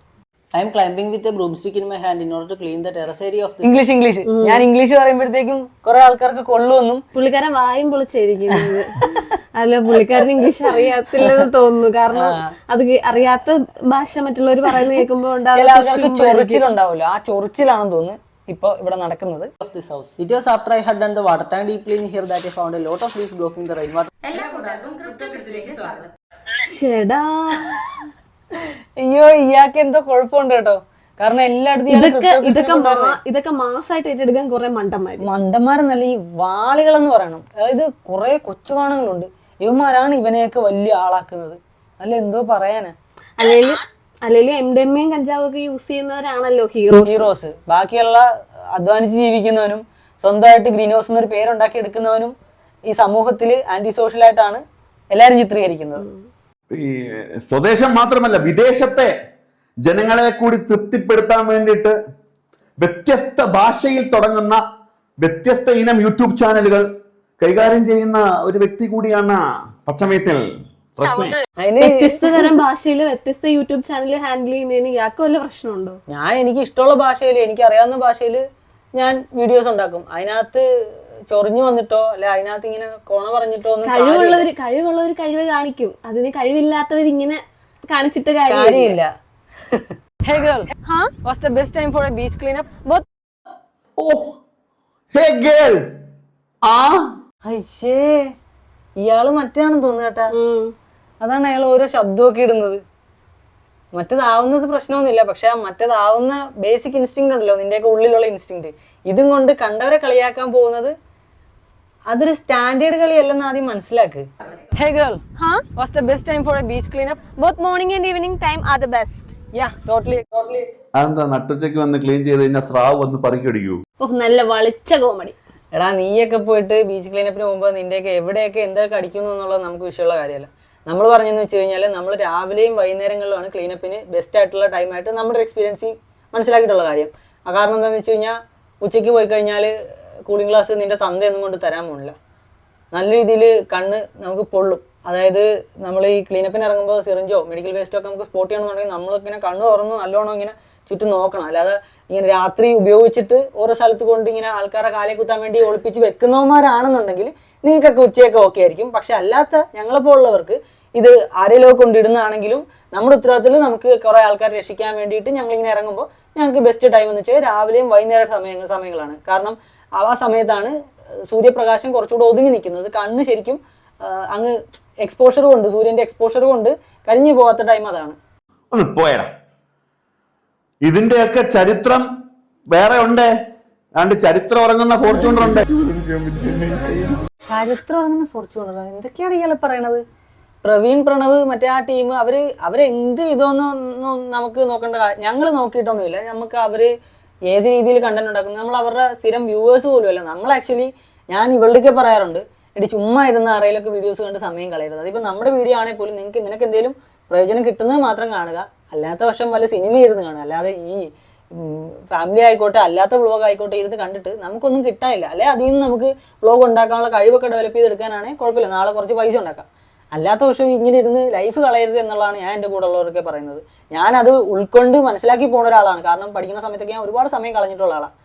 I'm climbing with broomstick in my hand in order to clean the terrace area of the English English ഞാൻ ഇംഗ്ലീഷ് പറയുമ്പോഴത്തേക്കും കുറെ ആൾക്കാർക്ക് കൊള്ളുമെന്നും. പുള്ളിക്കാരൻ വായും പൊളിച്ചിരിക്കുന്നത്. അല്ല പുള്ളിക്കാരൻ ഇംഗ്ലീഷ് അറിയാത്തില്ലെന്ന് തോന്നുന്നു. കാരണം അത് അറിയാത്ത ഭാഷ മറ്റുള്ളവർ പറയുന്നത് കേൾക്കുമ്പോൾ ചൊറിച്ചിലുണ്ടാവില്ല ആ ചൊറിച്ചിലാണെന്ന് തോന്നുന്നു. ഇപ്പൊ ഇവിടെ നടക്കുന്നത്. Of this house it was after I I had the water tank deep clean here that I found a lot of leaves blocking the rain water എല്ലാ കൂട്ടുകാർക്കും ക്രിപ്റ്റോ കിഡ്സിലേക്ക് സ്വാഗതം. ചേടാ അയ്യോ ഇയാൾക്ക് എന്തോ കുഴപ്പമുണ്ട് കേട്ടോ. കാരണം എല്ലായിടത്തും ഇയാൾ ഇതൊക്കെ ഇതൊക്കെ കൊണ്ടുവരുന്നത്. മാ- ഇതൊക്കെ മാസമായിട്ട് ഏറ്റെടുക്കാൻ കുറെ മണ്ടന്മാര്. മണ്ടന്മാരെന്നല്ല ഈ വാളികളെന്ന് പറയണം. അതായത് കുറെ കൊച്ചുവാണങ്ങളുണ്ട്. ഇവന്മാരാണ് ഇവനെയൊക്കെ വലിയ ആളാക്കുന്നത്. അല്ല എന്തോ പറയാനാ. അല്ലെങ്കിൽ അല്ലെങ്കിൽ എം ഡി എം എയും കഞ്ചാവും ഒക്കെ യൂസ് ചെയ്യുന്നവരാണല്ലോ ഹീറോ ഹീറോസ് ബാക്കിയുള്ള അധ്വാനിച്ച് ജീവിക്കുന്നവനും സ്വന്തമായിട്ട് ഗ്രീൻ ഹൗസ് എന്നൊരു പേരുണ്ടാക്കി എടുക്കുന്നവനും ഈ സമൂഹത്തിൽ ആന്റി സോഷ്യൽ സോഷ്യലായിട്ടാണ് എല്ലാവരും ചിത്രീകരിക്കുന്നത്. ഈ സ്വദേശം മാത്രമല്ല വിദേശത്തെ ജനങ്ങളെ കൂടി തൃപ്തിപ്പെടുത്താൻ വേണ്ടിയിട്ട് വ്യത്യസ്ത ഭാഷയിൽ തുടങ്ങുന്ന വ്യത്യസ്ത ഇനം യൂട്യൂബ് ചാനലുകൾ കൈകാര്യം ചെയ്യുന്ന ഒരു വ്യക്തി കൂടിയാണ് പച്ചമയത്തിൽ വ്യത്യസ്ത തരം ഭാഷയിൽ വ്യത്യസ്ത യൂട്യൂബ് ചാനൽ ഹാൻഡിൽ ചെയ്യുന്നതിന് ഇയാൾക്ക് വല്ല പ്രശ്നമുണ്ടോ? ഞാൻ എനിക്ക് ഇഷ്ടമുള്ള ഭാഷയിൽ എനിക്ക് അറിയാവുന്ന ഭാഷയിൽ ഞാൻ വീഡിയോസ് ഉണ്ടാക്കും. അതിനകത്ത് ചൊറിഞ്ഞു വന്നിട്ടോ അല്ലെ അതിനകത്ത് ഇങ്ങനെ കോണ പറഞ്ഞിട്ടോ. കഴിവുള്ളവർ കഴിവുള്ളവർ കഴിവ് കാണിക്കും. അതിന് കഴിവില്ലാത്തവർ ഇങ്ങനെ കാണിച്ചിട്ട് കാര്യം കാര്യമില്ല. Hey? Girl what's the best time for a beach clean up oh hey girl ആ? അയ്യേ ഇയാൾ മറ്റാണെന്ന് തോന്നുന്നു കേട്ടാ. അതാണ് അയാൾ ഓരോ ശബ്ദമൊക്കെ ഇടുന്നത്. മറ്റേതാവുന്നത് പ്രശ്നമൊന്നുമില്ല. പക്ഷെ മറ്റേതാവുന്ന ബേസിക് ഇൻസ്റ്റിങ് ഉണ്ടല്ലോ നിന്റെയൊക്കെ ഉള്ളിലുള്ള ഇൻസ്റ്റിങ് ഇതും കൊണ്ട് കണ്ടവരെ കളിയാക്കാൻ പോകുന്നത് അതൊരു സ്റ്റാൻഡേർഡ് കളിയല്ലെന്ന് ആദ്യം മനസ്സിലാക്ക്. Hey girl was the best time for a beach clean up both morning and evening time are the best yeah totally totally അതെന്താ നട്ടുച്ചയ്ക്ക് വന്ന് ക്ലീൻ ചെയ്ത് കഴിഞ്ഞാൽ സ്രാവ് വന്ന് പറിക്കടിക്കൂ? ഓ നല്ല വളിച്ച കോമഡി. എടാ നീയൊക്കെ പോയിട്ട് ബീച്ച് ക്ലീനപ്പിന് മുമ്പ് നിന്റെയൊക്കെ എവിടെയൊക്കെ എന്തൊക്കെ അടിക്കുന്നു എന്നുള്ളത് നമുക്ക് വിഷയമുള്ള കാര്യമല്ല. നമ്മൾ പറഞ്ഞെന്ന് വെച്ച് കഴിഞ്ഞാൽ നമ്മൾ രാവിലെയും വൈകുന്നേരങ്ങളിലുമാണ് ക്ലീനപ്പിന് ബെസ്റ്റ് ആയിട്ടുള്ള ടൈമായിട്ട് നമ്മുടെ എക്സ്പീരിയൻസ് മനസ്സിലാക്കിയിട്ടുള്ള കാര്യം. ആ കാരണം എന്താണെന്ന് വെച്ച് കഴിഞ്ഞാൽ ഉച്ചയ്ക്ക് പോയി കഴിഞ്ഞാൽ കൂളിംഗ് ഗ്ലാസ് നിന്റെ തന്തയൊന്നും കൊണ്ട് തരാൻ പോണില്ല. നല്ല രീതിയിൽ കണ്ണ് നമുക്ക് പൊള്ളും. അതായത് നമ്മൾ ഈ ക്ലീനപ്പിന് ഇറങ്ങുമ്പോൾ സിറിഞ്ചോ മെഡിക്കൽ വേസ്റ്റോ ഒക്കെ നമുക്ക് സ്പോട്ട് ചെയ്യണമെന്നുണ്ടെങ്കിൽ നമ്മളിങ്ങനെ കണ്ണ് തുറന്ന് നല്ലോണം ഇങ്ങനെ ചുറ്റും നോക്കണം. അല്ലാതെ ഇങ്ങനെ രാത്രി ഉപയോഗിച്ചിട്ട് ഓരോ സ്ഥലത്ത് കൊണ്ട് ഇങ്ങനെ ആൾക്കാരെ കാലേ കുത്താൻ വേണ്ടി ഒളിപ്പിച്ച് വെക്കുന്നവന്മാരാണെന്നുണ്ടെങ്കിൽ നിങ്ങൾക്കൊക്കെ ഉച്ചയൊക്കെ ഓക്കെ ആയിരിക്കും. പക്ഷെ അല്ലാത്ത ഞങ്ങളെപ്പോലുള്ളവർക്ക് ഇത് ആരെയിലോ കൊണ്ടിടുന്നതാണെങ്കിലും നമ്മുടെ ഉത്തരവാദിത്തത്തിൽ നമുക്ക് കുറേ ആൾക്കാരെ രക്ഷിക്കാൻ വേണ്ടിയിട്ട് ഞങ്ങൾ ഇങ്ങനെ ഇറങ്ങുമ്പോൾ ഞങ്ങൾക്ക് ബെസ്റ്റ് ടൈം എന്ന് വെച്ചാൽ രാവിലെയും വൈകുന്നേര സമയങ്ങൾ സമയങ്ങളാണ്. കാരണം ആ സമയത്താണ് സൂര്യപ്രകാശം കുറച്ചുകൂടെ ഒതുങ്ങി നിൽക്കുന്നത്. കണ്ണ് ശരിക്കും അങ്ങ് എക്സ്പോഷർ കൊണ്ട് സൂര്യന്റെ എക്സ്പോഷർ കൊണ്ട് കരിഞ്ഞു പോകാത്ത ടൈം അതാണ്. പോയടാ. ഇതിന്റെയൊക്കെ ചരിത്രം വേറെ ഉണ്ട്. അതുകൊണ്ട് ചരിത്രം ഉറങ്ങുന്ന ഫോർച്യൂണർ ഉണ്ട്. ചരിത്രം ഉറങ്ങുന്ന ഫോർച്യൂണർ? എന്തൊക്കെയാണ് ഇയാൾ പറയണത്? പ്രവീൺ പ്രണവ് മറ്റേ ആ ടീം അവർ അവരെന്ത് ഇതൊന്നും നമുക്ക് നോക്കേണ്ട ഞങ്ങൾ നോക്കിയിട്ടൊന്നുമില്ല. നമുക്ക് അവർ ഏത് രീതിയിൽ കണ്ടന്റ് ഉണ്ടാക്കുന്നു? നമ്മൾ അവരുടെ സ്ഥിരം വ്യൂവേഴ്സ് പോലും അല്ല. നമ്മൾ ആക്ച്വലി ഞാൻ ഇവളുടെയൊക്കെ പറയാറുണ്ട്. എടി ചുമ്മാ ഇരുന്ന ആരെയിലൊക്കെ വീഡിയോസ് കണ്ട് സമയം കളയരുത്. അതിപ്പോൾ നമ്മുടെ വീഡിയോ ആണെങ്കിൽ പോലും നിങ്ങൾക്ക് നിനക്ക് എന്തെങ്കിലും പ്രയോജനം കിട്ടുന്നത് മാത്രം കാണുക. അല്ലാത്ത പക്ഷം വല്ല സിനിമ ഇരുന്ന് കാണും. അല്ലാതെ ഈ ഫാമിലി ആയിക്കോട്ടെ അല്ലാത്ത വ്ളോഗ് ആയിക്കോട്ടെ ഇരുന്ന് കണ്ടിട്ട് നമുക്കൊന്നും കിട്ടാനില്ല. അല്ലെ? അതിൽ നിന്ന് നമുക്ക് വ്ളോഗ് ഉണ്ടാക്കാനുള്ള കഴിവൊക്കെ ഡെവലപ്പ് ചെയ്തെടുക്കാനാണെങ്കിൽ കുഴപ്പമില്ല. നാളെ കുറച്ച് പൈസ ഉണ്ടാക്കാം. അല്ലാത്ത പക്ഷം ഇങ്ങനെ ഇരുന്ന് ലൈഫ് കളയരുത് എന്നുള്ളതാണ് ഞാൻ എന്റെ കൂടെ ഉള്ളവരൊക്കെ പറയുന്നത്. ഞാനത് ഉൾക്കൊണ്ട് മനസ്സിലാക്കി പോകുന്ന ഒരാളാണ്. കാരണം പഠിക്കുന്ന സമയത്തൊക്കെ ഞാൻ ഒരുപാട് സമയം കളഞ്ഞിട്ടുള്ള ആളാണ്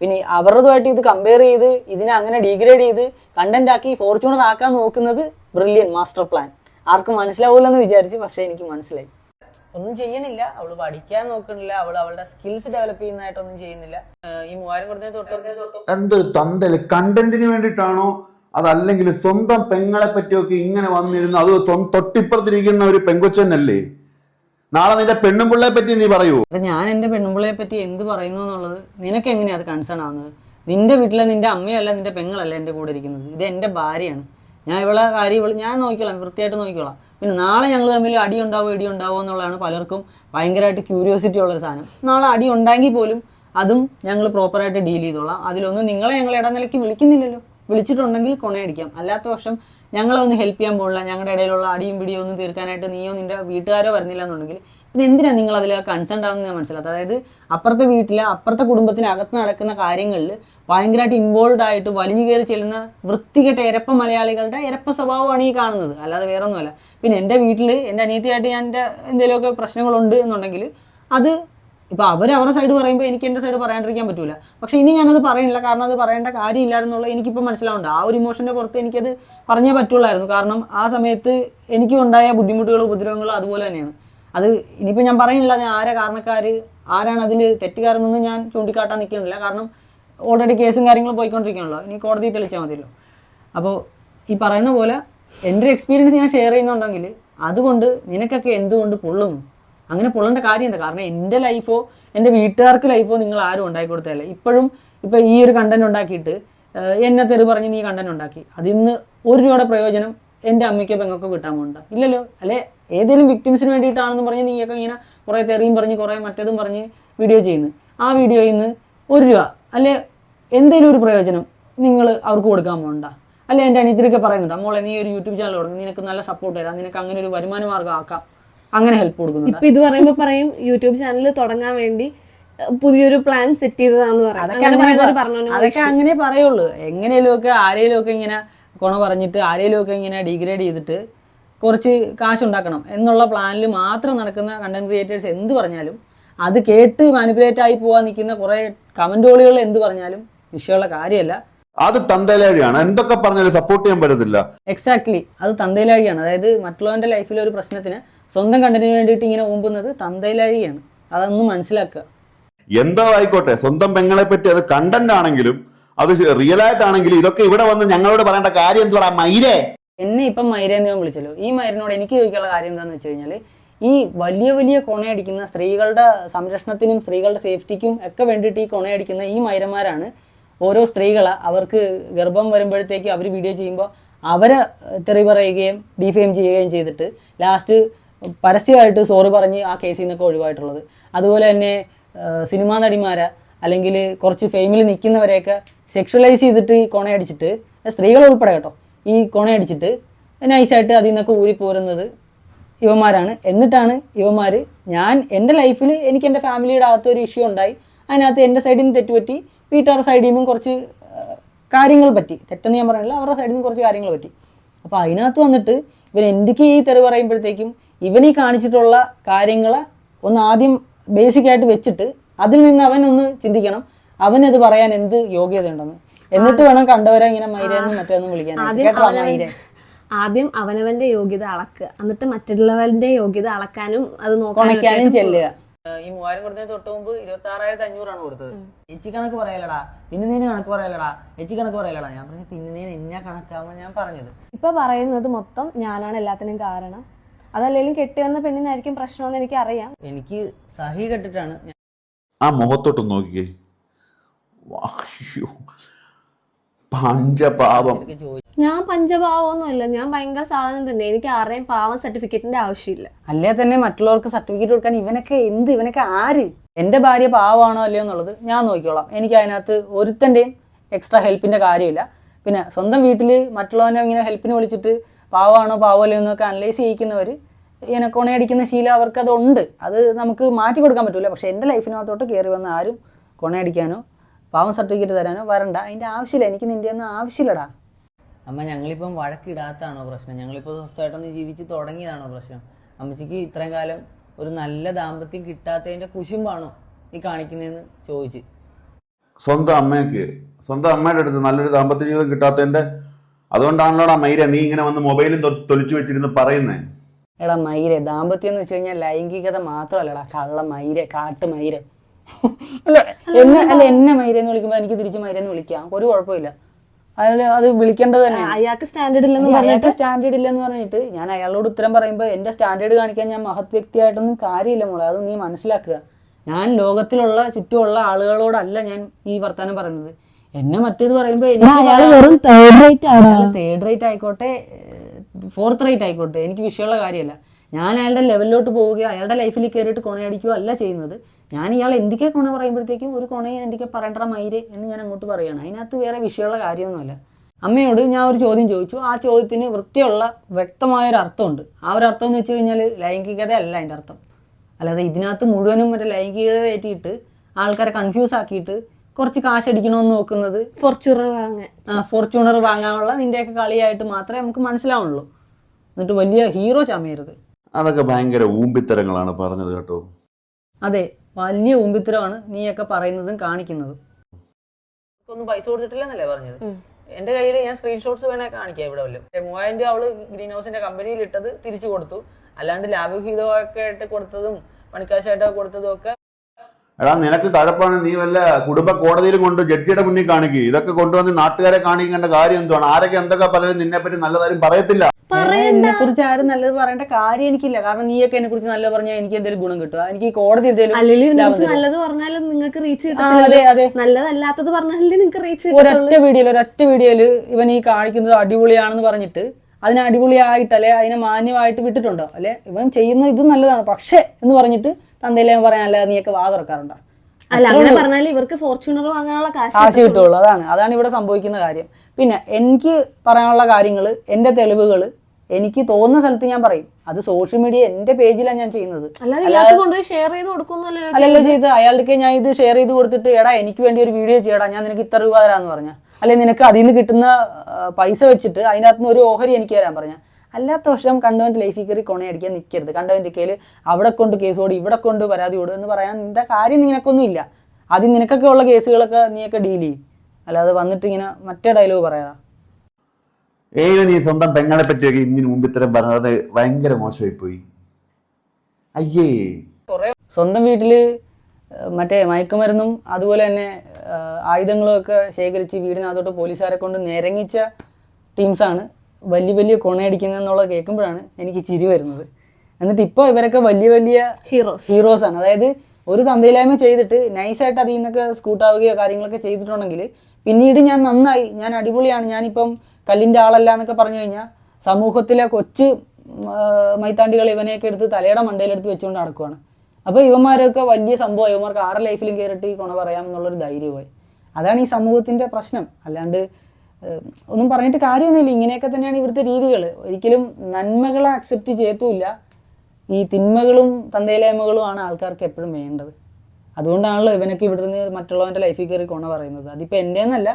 പിന്നെ അവരുടേതുമായിട്ട് ഇത് കമ്പയർ ചെയ്ത് ഇതിനെ അങ്ങനെ ഡീഗ്രേഡ് ചെയ്ത് കണ്ടന്റ് ആക്കി ഫോർച്യൂണർ ആക്കാൻ നോക്കുന്നത് ബ്രില്യൻ മാസ്റ്റർ പ്ലാൻ ആർക്കും മനസ്സിലാവില്ലെന്ന് വിചാരിച്ച് പക്ഷേ എനിക്ക് മനസ്സിലായി. ഒന്നും ചെയ്യണില്ല. അവൾ പഠിക്കാൻ നോക്കണില്ല. അവൾ അവളുടെ സ്കിൽസ് ഡെവലപ്പ് ചെയ്യുന്നതായിട്ടൊന്നും ചെയ്യുന്നില്ല. ഈ മൂവായിരം കൊടുത്തതിന് തൊട്ട് തൊട്ട് എന്തൊരു തന്തൽ കണ്ടന്റിന് വേണ്ടിയിട്ടാണോ? അതല്ലെങ്കിൽ സ്വന്തം പെങ്ങളെ പറ്റിയൊക്കെ ഇങ്ങനെ വന്നിരുന്ന അത് തൊട്ടിപ്പുറത്തിരിക്കുന്ന ഒരു പെങ്കൊച്ചനല്ലേ? നാളെ നിന്റെ പെണ്ണും പിള്ളയെ പറ്റി നീ പറയൂ. ഞാൻ എന്റെ പെണ്ണുമ്പിള്ളയെ പറ്റി എന്ത് പറയുന്നു എന്നുള്ളത് നിനക്ക് എങ്ങനെയാ അത് കൺസേൺ ആവുന്നത്? നിന്റെ വീട്ടിലെ നിന്റെ അമ്മയല്ല നിന്റെ പെങ്ങളല്ല എന്റെ കൂടെ ഇരിക്കുന്നത്. ഇത് എന്റെ ഭാര്യയാണ്. ഞാൻ ഇവളെ കാര്യം ഇവൾ ഞാൻ നോക്കിക്കോളാം വൃത്തിയായിട്ട് നോക്കിക്കോളാം. പിന്നെ നാളെ ഞങ്ങൾ തമ്മിൽ അടി ഉണ്ടാവോ ഇടി ഉണ്ടാവോ എന്നുള്ളതാണ് പലർക്കും ഭയങ്കരമായിട്ട് ക്യൂരിയോസിറ്റി ഉള്ളൊരു സാധനം. നാളെ അടി ഉണ്ടെങ്കിൽ പോലും അതും ഞങ്ങൾ പ്രോപ്പറായിട്ട് ഡീൽ ചെയ്തോളാം. അതിലൊന്നും നിങ്ങളെ ഞങ്ങൾ ഇടനിലയ്ക്ക് വിളിക്കുന്നില്ലല്ലോ. വിളിച്ചിട്ടുണ്ടെങ്കിൽ കൊണയടിക്കാം. അല്ലാത്ത പക്ഷം ഞങ്ങളെ ഒന്ന് ഹെൽപ്പ് ചെയ്യാൻ പോകില്ല ഞങ്ങളുടെ ഇടയിലുള്ള അടിയും പിടിയും ഒന്നും തീർക്കാനായിട്ട് നീയോ നിന്റെ വീട്ടുകാരോ വരുന്നില്ല എന്നുണ്ടെങ്കിൽ പിന്നെ എന്തിനാ നിങ്ങൾ അതിൽ കൺസേൺ ആവുന്നത് ഞാൻ മനസ്സിലാത്ത അതായത് അപ്പുറത്തെ വീട്ടിലെ അപ്പുറത്തെ കുടുംബത്തിനകത്ത് നടക്കുന്ന കാര്യങ്ങളിൽ ഭയങ്കരമായിട്ട് ഇൻവോൾവ് ആയിട്ട് വലിഞ്ഞു കയറി ചെല്ലുന്ന വൃത്തികെട്ട ഇരപ്പ മലയാളികളുടെ ഇരപ്പ സ്വഭാവമാണ് ഈ കാണുന്നത്. അല്ലാതെ വേറെ ഒന്നുമല്ല പിന്നെ എന്റെ വീട്ടിൽ എന്റെ അനിയത്തിയായിട്ട് ഞാൻ എന്റെ എന്തെങ്കിലുമൊക്കെ പ്രശ്നങ്ങളുണ്ട് എന്നുണ്ടെങ്കിൽ അത് ഇപ്പോൾ അവർ അവരുടെ സൈഡ് പറയുമ്പോൾ എനിക്ക് എന്റെ സൈഡ് പറയാണ്ടിരിക്കാൻ പറ്റില്ല പക്ഷേ ഇനി ഞാനത് പറയുന്നില്ല കാരണം അത് പറയേണ്ട കാര്യമില്ല എന്നുള്ളത് എനിക്കിപ്പോൾ മനസ്സിലാവുന്നുണ്ട് ആ ഒരു ഇമോഷന്റെ പുറത്ത് എനിക്കത് പറഞ്ഞേ പറ്റുള്ളായിരുന്നു. കാരണം ആ സമയത്ത് എനിക്കും ഉണ്ടായ ബുദ്ധിമുട്ടുകളും ഉപദ്രവങ്ങളും അതുപോലെ തന്നെയാണ്. അത് ഇനിയിപ്പോൾ ഞാൻ പറയുന്നില്ല ഞാൻ ആരാ കാരണക്കാർ ആരാണ് അതിൽ തെറ്റുകാരെന്നൊന്നും ഞാൻ ചൂണ്ടിക്കാട്ടാൻ നിൽക്കുന്നില്ല. കാരണം ഓൾറെഡി കേസും കാര്യങ്ങളും പോയിക്കൊണ്ടിരിക്കുകയാണല്ലോ. ഇനി കോടതി തെളിച്ചാൽ മതിയല്ലോ. അപ്പോൾ ഈ പറയുന്ന പോലെ എന്റെ ഒരു എക്സ്പീരിയൻസ് ഞാൻ ഷെയർ ചെയ്യുന്നുണ്ടെങ്കിൽ അതുകൊണ്ട് നിനക്കൊക്കെ എന്തുകൊണ്ട് പൊള്ളുന്നു അങ്ങനെ പൊള്ളേണ്ട കാര്യം എന്താ? കാരണം എന്റെ ലൈഫോ എന്റെ വീട്ടുകാർക്ക് ലൈഫോ നിങ്ങൾ ആരും ഉണ്ടാക്കി കൊടുത്തതല്ല. ഇപ്പോഴും ഇപ്പോൾ ഈ ഒരു കണ്ടന്റ് ഉണ്ടാക്കിയിട്ട് എന്നെ തെറി പറഞ്ഞ് നീ കണ്ടന്റ് ഉണ്ടാക്കി. അതിൽ നിന്ന് ഒരു രൂപയുടെ പ്രയോജനം എന്റെ അമ്മയ്ക്കോ പെങ്ങൾക്കോ കിട്ടാൻ പോകണ്ട ഇല്ലല്ലോ. അല്ലെ? ഏതെങ്കിലും വിക്ടിംസിന് വേണ്ടിയിട്ടാണെന്ന് പറഞ്ഞ് നീയൊക്കെ ഇങ്ങനെ കുറേ തെറിയും പറഞ്ഞ് കുറേ മറ്റേതും പറഞ്ഞ് വീഡിയോ ചെയ്യുന്നു. ആ വീഡിയോയിൽ നിന്ന് ഒരു രൂപ. അല്ലെ? എന്തെങ്കിലും ഒരു പ്രയോജനം നിങ്ങൾ അവർക്ക് കൊടുക്കാൻ പോകണ്ട അല്ലെ? എന്റെ അനിയത്തിനൊക്കെ പറയുന്നുണ്ട് മോളെ നീ ഒരു യൂട്യൂബ് ചാനൽ തുടങ്ങി. നിനക്ക് നല്ല സപ്പോർട്ട് തരാം. നിനക്ക് അങ്ങനെ ഒരു വരുമാന മാർഗം ആക്കാം. അങ്ങനെ ഹെൽപ്പ് കൊടുക്കുന്നുണ്ട്. ഇപ്പൊ ഇത് പറയുമ്പോ പറയും യൂട്യൂബ് ചാനൽ തുടങ്ങാൻ വേണ്ടി പുതിയൊരു പ്ലാൻ സെറ്റ് ചെയ്തതാന്ന് പറയാം. അതൊക്കെ അങ്ങനെ പറയുള്ളൂ എങ്ങനെയും ഒക്കെ ആരെയും ഒക്കെ ഇങ്ങനെ കൊണ പറഞ്ഞിട്ട് ആരെയും ഒക്കെ ഇങ്ങനെ ഡിഗ്രേഡ് ചെയ്തിട്ട് കുറച്ച് കാശ് ഉണ്ടാക്കണം എന്നുള്ള പ്ലാനിൽ മാത്രം നടക്കുന്ന കണ്ടന്റ് ക്രിയേറ്റേഴ്സ് എന്ത് പറഞ്ഞാലും അത് കേട്ട് മാനിപ്പുലേറ്റ് ആയി പോകാൻ നിൽക്കുന്ന കുറേ കമന്റോളികൾ എന്ത് പറഞ്ഞാലും വിഷയമുള്ള കാര്യമല്ല. അത് തന്തലേടിയാണ് എന്തൊക്കെ പറഞ്ഞാലും സപ്പോർട്ട് ചെയ്യാൻ പറ്റത്തില്ല. എക്സാക്ട്ലി അത് തന്തയിലാഴിയാണ്. അതായത് മറ്റുള്ളവന്റെ ലൈഫിലെ ഒരു പ്രശ്നത്തിന് സ്വന്തം കണ്ടന്റിന് വേണ്ടിയിട്ട് ഇങ്ങനെ ഓമ്പുന്നത് തന്തയിലാഴിയാണ്. അതൊന്നും മനസ്സിലാക്കുക. എന്തോ ആയിക്കോട്ടെ. സ്വന്തം പെങ്ങളെ പറ്റി അത് കണ്ടന്റ് ആണെങ്കിലും അത് റിയൽ ആയിട്ടാണെങ്കിൽ ഇതൊക്കെ ഇവിടെ വന്ന് ഞങ്ങളോട് പറയേണ്ട കാര്യം എന്ത് പറയാ മൈരേ എന്നെ ഇപ്പം മൈരേന്ന് ഞാൻ വിളിച്ചല്ലോ. ഈ മൈരനോട് എനിക്ക് ചോദിക്കാനുള്ള കാര്യം എന്താണെന്ന് വെച്ച് കഴിഞ്ഞാൽ ഈ വലിയ വലിയ കൊണയടിക്കുന്ന സ്ത്രീകളുടെ സംരക്ഷണത്തിനും സ്ത്രീകളുടെ സേഫ്റ്റിക്കും ഒക്കെ വേണ്ടിയിട്ട് ഈ കൊണയടിക്കുന്ന ഈ മൈരന്മാരാണ് ഓരോ സ്ത്രീകളെ അവർക്ക് ഗർഭം വരുമ്പോഴത്തേക്ക് അവർ വീഡിയോ ചെയ്യുമ്പോൾ അവരെ തെറി പറയുകയും ഡിഫെയിം ചെയ്യുകയും ചെയ്തിട്ട് ലാസ്റ്റ് പരസ്യമായിട്ട് സോറി പറഞ്ഞ് ആ കേസിൽ നിന്നൊക്കെ ഒഴിവായിട്ടുള്ളത്. അതുപോലെ തന്നെ സിനിമാ നടിമാരെ അല്ലെങ്കിൽ കുറച്ച് ഫെയിമിൽ നിൽക്കുന്നവരെയൊക്കെ സെക്ഷുവലൈസ് ചെയ്തിട്ട് ഈ കൊണയടിച്ചിട്ട് സ്ത്രീകൾ ഉൾപ്പെടെ കേട്ടോ. ഈ കൊണയടിച്ചിട്ട് നൈസായിട്ട് അതിൽ നിന്നൊക്കെ ഊരിപ്പോരുന്നത് ഇവന്മാരാണ്. എന്നിട്ടാണ് ഇവന്മാർ ഞാൻ എന്റെ ലൈഫിൽ എനിക്ക് എന്റെ ഫാമിലിയുടെ അകത്ത് ഒരു ഇഷ്യൂ ഉണ്ടായി. അതിനകത്ത് എന്റെ സൈഡിൽ നിന്ന് തെറ്റുപറ്റി വീട്ടുകാരുടെ സൈഡിൽ നിന്നും കുറച്ച് കാര്യങ്ങൾ പറ്റി. തെറ്റെന്ന് ഞാൻ പറയണില്ല അവരുടെ സൈഡിൽ നിന്ന് കുറച്ച് കാര്യങ്ങൾ പറ്റി. അപ്പോൾ അതിനകത്ത് വന്നിട്ട് ഇവൻ എന്റെക്ക് ഈ തെറി പറയുമ്പോഴത്തേക്കും ഇവനീ കാണിച്ചിട്ടുള്ള കാര്യങ്ങളെ ഒന്ന് ആദ്യം ബേസിക്കായിട്ട് വെച്ചിട്ട് അതിൽ നിന്ന് അവൻ ഒന്ന് ചിന്തിക്കണം. അവനത് പറയാൻ എന്ത് യോഗ്യത ഉണ്ടെന്ന് എന്നിട്ട് വേണം കണ്ടവരെ ഇങ്ങനെ മൈരെന്നും മറ്റേന്നും വിളിക്കാൻ ആദ്യം അവനവന്റെ യോഗ്യത അളക്കുക എന്നിട്ട് മറ്റുള്ളവന്റെ യോഗ്യത അളക്കാനും അത് നോക്കാനും ചെല്ലുക. ഈ മൂവായിരം കൊടുത്തതിന് തൊട്ട് മുമ്പ് ഇരുപത്തി ആറായിരത്തി അഞ്ഞൂറാണ് കൊടുത്തത്. എച്ചി കണക്ക് പറയലടാ. തിന്നുന്നതിന് കണക്ക് പറയലടാ. എച്ചി കണക്ക് പറയലടാ. ഞാൻ പറഞ്ഞു തിന്നുന്നതിന് ഇന്ന കണക്കാവുമ്പോൾ ഞാൻ പറഞ്ഞത്. ഇപ്പൊ പറയുന്നത് മൊത്തം ഞാനാണ് എല്ലാത്തിനും കാരണം. അതല്ലെങ്കിലും കെട്ടി വന്ന പെണ്ണിനായിരിക്കും പ്രശ്നമെന്ന് എനിക്ക് അറിയാം എനിക്ക് സഹി കെട്ടിട്ടാണ് ആ മുഖത്തോട്ട് നോക്കിക്കേ. വായ്യോ. പഞ്ചപാപം ഞാൻ പഞ്ചപാവമൊന്നുമല്ല ഞാൻ ഭയങ്കര സാധനം തന്നെ. എനിക്ക് ആരുടെയും പാവം സർട്ടിഫിക്കറ്റിന്റെ ആവശ്യമില്ല. അല്ലേ തന്നെ മറ്റുള്ളവർക്ക് സർട്ടിഫിക്കറ്റ് കൊടുക്കാൻ ഇവനൊക്കെ എന്ത് ഇവനൊക്കെ ആര്? എന്റെ ഭാര്യ പാവമാണോ അല്ലയോ എന്നുള്ളത് ഞാൻ നോക്കിക്കോളാം. എനിക്ക് അതിനകത്ത് ഒരുത്തന്റെയും എക്സ്ട്രാ ഹെൽപ്പിന്റെ കാര്യമില്ല. പിന്നെ സ്വന്തം വീട്ടിൽ മറ്റുള്ളവനെ ഇങ്ങനെ ഹെൽപ്പിന് വിളിച്ചിട്ട് പാവമാണോ പാവമല്ലോ എന്നൊക്കെ അനലൈസ് ചെയ്യിക്കുന്നവർ ഇങ്ങനെ കൊണയടിക്കുന്ന ശീലം അവർക്കത് ഉണ്ട് അത് നമുക്ക് മാറ്റി കൊടുക്കാൻ പറ്റില്ല പക്ഷേ എന്റെ ലൈഫിനകത്തോട്ട് കയറി വന്ന ആരും കൊണയടിക്കാനോ പാവം സർട്ടിഫിക്കറ്റ് തരാനോ വരണ്ട. അതിന്റെ ആവശ്യമില്ല. എനിക്ക് നിന്റെ ഒന്നും ആവശ്യമില്ലടാ. അമ്മ ഞങ്ങളിപ്പം വഴക്കിടാത്താണോ പ്രശ്നം? ഞങ്ങളിപ്പോൾ സ്വസ്ഥമായിട്ടൊന്ന് ജീവിച്ച് തുടങ്ങിയതാണോ പ്രശ്നം? അമ്മച്ചിക്ക് ഇത്രയും കാലം ഒരു നല്ല ദാമ്പത്യം കിട്ടാത്തതിന്റെ കുശുമ്പാണോ ഈ കാണിക്കുന്നതെന്ന് ചോദിച്ച്. സ്വന്തം അമ്മയ്ക്ക് സ്വന്തം അമ്മയുടെ അടുത്ത് നല്ലൊരു ദാമ്പത്യ ജീവിതം കിട്ടാത്തതിന്റെ അതുകൊണ്ടാണല്ലോടാ മൈര നീ ഇങ്ങനെ വന്ന് മൊബൈലും തൊലിച്ചു വെച്ചിരുന്ന് പറയുന്നേ? എടാ മൈരെ ദാമ്പത്യം എന്ന് വെച്ച് കഴിഞ്ഞാൽ ലൈംഗികത മാത്രമല്ലടാ കള്ള മൈരെ കാട്ട് മൈരെ അല്ല എന്നെ അല്ല എന്നെ മൈരെ എന്ന് വിളിക്കുമ്പോൾ എനിക്ക് തിരിച്ച് മൈരെ എന്ന് വിളിക്കാം. ഒരു കുഴപ്പമില്ല. അതിൽ അത് വിളിക്കേണ്ടത് തന്നെ അയാൾക്ക് സ്റ്റാൻഡേർഡ് ഇല്ലെന്ന് പറഞ്ഞിട്ട്? അയാൾക്ക് സ്റ്റാൻഡേർഡ് ഇല്ലെന്ന് പറഞ്ഞിട്ട് ഞാൻ അയാളോട് ഉത്തരം പറയുമ്പോൾ എന്റെ സ്റ്റാൻഡേർഡ് കാണിക്കാൻ ഞാൻ മഹത് വ്യക്തിയായിട്ടൊന്നും കാര്യമില്ല മോളെ. അത് നീ മനസ്സിലാക്കുക. ഞാൻ ലോകത്തിലുള്ള ചുറ്റുമുള്ള ആളുകളോടല്ല ഞാൻ ഈ വർത്തമാനം പറയുന്നത്. എന്നെ മറ്റേത് പറയുമ്പോൾ എനിക്ക് വെറും തേർഡ് റേറ്റ് തേർഡ് റേറ്റ് ആയിക്കോട്ടെ. ഫോർത്ത് റേറ്റ് ആയിക്കോട്ടെ. എനിക്ക് വിഷയമുള്ള കാര്യമല്ല. ഞാൻ അയാളുടെ ലെവലിലോട്ട് പോവുകയോ അയാളുടെ ലൈഫിൽ കയറിയിട്ട് കൊണയടിക്കുകയോ അല്ല ചെയ്യുന്നത്. ഞാൻ ഇയാൾ എന്തൊക്കെ കൊണ പറയുമ്പോഴത്തേക്കും ഒരു കൊണയെ എന്തൊക്കെ പറയണ്ട മയിര് എന്ന് ഞാൻ അങ്ങോട്ട് പറയുകയാണ്. അതിനകത്ത് വേറെ വിഷയമുള്ള കാര്യമൊന്നുമല്ല. അമ്മയോട് ഞാൻ ഒരു ചോദ്യം ചോദിച്ചു. ആ ചോദ്യത്തിന് വൃത്തിയുള്ള വ്യക്തമായ ഒരു അർത്ഥമുണ്ട് ആ ഒരു അർത്ഥം എന്ന് വെച്ച് കഴിഞ്ഞാൽ ലൈംഗികത അല്ല അതിന്റെ അർത്ഥം. അല്ലാതെ ഇതിനകത്ത് മുഴുവനും മറ്റേ ലൈംഗികത ഏറ്റിയിട്ട് ആൾക്കാരെ കൺഫ്യൂസ് ആക്കിയിട്ട് കുറച്ച് കാശ് അടിക്കണമെന്ന് നോക്കുന്നത്. ഫോർച്യൂണർ വാങ്ങാൻ. ഫോർച്യൂണർ വാങ്ങാനുള്ള നിന്റെയൊക്കെ കളിയായിട്ട് മാത്രമേ നമുക്ക് മനസ്സിലാവുള്ളൂ. എന്നിട്ട് വലിയ ഹീറോ ചമയരുത്. അതൊക്കെ ഭയങ്കര ഊമ്പിത്തരങ്ങളാണ് പറഞ്ഞത് കേട്ടോ. അതെ വലിയ ഊമ്പിത്തരമാണ് നീയൊക്കെ പറയുന്നതും കാണിക്കുന്നതും. ഒന്നും പൈസ കൊടുത്തിട്ടില്ലെന്നല്ലേ പറഞ്ഞത്? എന്റെ കയ്യിൽ ഞാൻ സ്ക്രീൻഷോട്ട്സ് വേണേ കാണിക്കാം ഇവിടെ വല്ലതും. മൂവായിരം രൂപ അവൾ ഗ്രീൻ ഹൗസിന്റെ കമ്പനിയിൽ ഇട്ടത് തിരിച്ചു കൊടുത്തു. അല്ലാണ്ട് ലാഭവിഹിതമൊക്കെ ആയിട്ട് കൊടുത്തതും പണിക്കാശായിട്ടൊക്കെ കൊടുത്തതും ഒക്കെ എടാ നിനക്ക് കഴപ്പാണ് നീ വല്ല കുടുംബ കോടതിയിലും കൊണ്ട് ജഡ്ജിയുടെ മുന്നിൽ കാണിക്കുക ഇതൊക്കെ കൊണ്ടുവന്ന് നാട്ടുകാരെ കാണിക്കേണ്ട കാര്യം എന്തുവാണ്? ആരൊക്കെ എന്തൊക്കെ പലരും നിന്നെ പറ്റി നല്ലതാരും പറയത്തില്ല. എന്നെ കുറിച്ച് ആരും നല്ലത് പറയേണ്ട കാര്യം എനിക്കില്ല. കാരണം നീയൊക്കെ എന്നെ കുറിച്ച് നല്ലത് പറഞ്ഞാൽ എനിക്ക് എന്തെങ്കിലും ഗുണം കിട്ടുക എനിക്ക് ഈ കോടതി എന്തെങ്കിലും നല്ലത് പറഞ്ഞാലും നിങ്ങൾക്ക് റീച്ച് ആ, അതെ അതെ. നല്ലതല്ലാത്തത് പറഞ്ഞാലേ നിങ്ങൾക്ക് റീച്ച് ഒരൊറ്റ വീഡിയോയിൽ ഒരൊറ്റ വീഡിയോയിൽ ഇവൻ ഈ കാണിക്കുന്നത് അടിപൊളിയാണെന്ന് പറഞ്ഞിട്ട് അതിനെ അടിപൊളിയായിട്ട് അല്ലെ അതിനെ മാന്യമായിട്ട് വിട്ടിട്ടുണ്ടോ? അല്ലെ ഇവൻ ചെയ്യുന്ന ഇത് നല്ലതാണ്. പക്ഷേ എന്ന് പറഞ്ഞിട്ട് തന്തയിലെ പറയാൻ അല്ലാതെ നീയൊക്കെ വാ തുറക്കാറുണ്ടോ? അല്ല അങ്ങനെ പറഞ്ഞാൽ ഇവർക്ക് ഫോർച്യൂണർ വാങ്ങാനുള്ള കാശ് കിട്ടുള്ളൂ അതാണ്. അതാണ് ഇവിടെ സംഭവിക്കുന്ന കാര്യം. പിന്നെ എനിക്ക് പറയാനുള്ള കാര്യങ്ങൾ എന്റെ തെളിവുകൾ എനിക്ക് തോന്നുന്ന സ്ഥലത്ത് ഞാൻ പറയും. അത് സോഷ്യൽ മീഡിയ എന്റെ പേജിലാണ് ഞാൻ ചെയ്യുന്നത്. അല്ലല്ലോ ചെയ്ത്. അയാൾക്ക് ഞാൻ ഇത് ഷെയർ ചെയ്ത് കൊടുത്തിട്ട് എടാ എനിക്ക് വേണ്ടി ഒരു വീഡിയോ ചെയ്യടാ ഞാൻ നിനക്ക് ഇത്ര രൂപ തരാന്ന് പറഞ്ഞ. അല്ലെ നിനക്ക് അതിൽ നിന്ന് കിട്ടുന്ന പൈസ വെച്ചിട്ട് അതിനകത്ത് നിന്ന് ഒരു ഓഹരി എനിക്ക് തരാൻ പറഞ്ഞ. അല്ലാത്ത വർഷം കണ്ടവന്റെ ലൈഫിൽ കയറി കൊണയടിക്കാൻ നിൽക്കരുത് കണ്ടവന്റെ കയ്യിൽ അവിടെ കൊണ്ട് കേസ് ഓടി ഇവിടെ കൊണ്ട് പരാതി ഓടും എന്ന് പറയാൻ നിന്റെ കാര്യം നിനക്കൊന്നും ഇല്ല. ആദ്യം നിനക്കൊക്കെ ഉള്ള കേസുകളൊക്കെ നീയൊക്കെ ഡീൽ ചെയ്യും. അല്ലാതെ വന്നിട്ട് ഇങ്ങനെ മറ്റേ ഡയലോഗ് പറയാ ഏഴ് നീ സ്വന്തം പെങ്ങളെ പറ്റിയൊക്കെ ഇന്നിന് മുമ്പ് ഇത്തരം പറഞ്ഞത് ഭയങ്കര മോശമായി പോയി അയ്യേ സ്വന്തം വീട്ടിൽ മറ്റേ മയക്കുമരുന്നും അതുപോലെ തന്നെ ആയുധങ്ങളും ഒക്കെ ശേഖരിച്ച് വീടിനകത്തോട്ട് പോലീസുകാരെ കൊണ്ട് നിരങ്ങിച്ച ടീംസാണ് വലിയ വലിയ കൊണയടിക്കുന്നതെന്നുള്ളത് കേൾക്കുമ്പോഴാണ് എനിക്ക് ചിരി വരുന്നത്. എന്നിട്ട് ഇപ്പോൾ ഇവരൊക്കെ വലിയ വലിയ ഹീറോസ് ഹീറോസ് ആണ്. അതായത് ഒരു തന്തയില്ലായ്മ ചെയ്തിട്ട് നൈസായിട്ട് അതിൽ നിന്നൊക്കെ സ്കൂട്ടാവുകയോ കാര്യങ്ങളൊക്കെ ചെയ്തിട്ടുണ്ടെങ്കിൽ പിന്നീട് ഞാൻ നന്നായി ഞാൻ അടിപൊളിയാണ് ഞാനിപ്പം കല്ലിന്റെ ആളല്ല എന്നൊക്കെ പറഞ്ഞു കഴിഞ്ഞാൽ സമൂഹത്തിലെ കൊച്ചു മൈത്താണ്ടികൾ ഇവനെയൊക്കെ എടുത്ത് തലയുടെ മണ്ടയിലെടുത്ത് വെച്ചുകൊണ്ട് നടക്കുവാണ്. അപ്പോൾ ഇവന്മാരൊക്കെ വലിയ സംഭവം ഇവന്മാർക്ക് ആറ് ലൈഫിലും കയറിയിട്ട് ഈ കൊണ പറയാം എന്നുള്ളൊരു ധൈര്യമായി അതാണ് ഈ സമൂഹത്തിന്റെ പ്രശ്നം. അല്ലാണ്ട് ഒന്നും പറഞ്ഞിട്ട് കാര്യമൊന്നുമില്ല. ഇങ്ങനെയൊക്കെ തന്നെയാണ് ഇവിടുത്തെ രീതികൾ ഒരിക്കലും നന്മകളെ അക്സെപ്റ്റ് ചെയ്യത്തുമില്ല. ഈ തിന്മകളും തന്തയിലേമകളുമാണ് ആൾക്കാർക്ക് എപ്പോഴും വേണ്ടത്. അതുകൊണ്ടാണല്ലോ ഇവനൊക്കെ ഇവിടെ നിന്ന് മറ്റുള്ളവന്റെ ലൈഫിൽ കയറി കൊണ പറയുന്നത്. അതിപ്പോൾ എന്റെ എന്നല്ല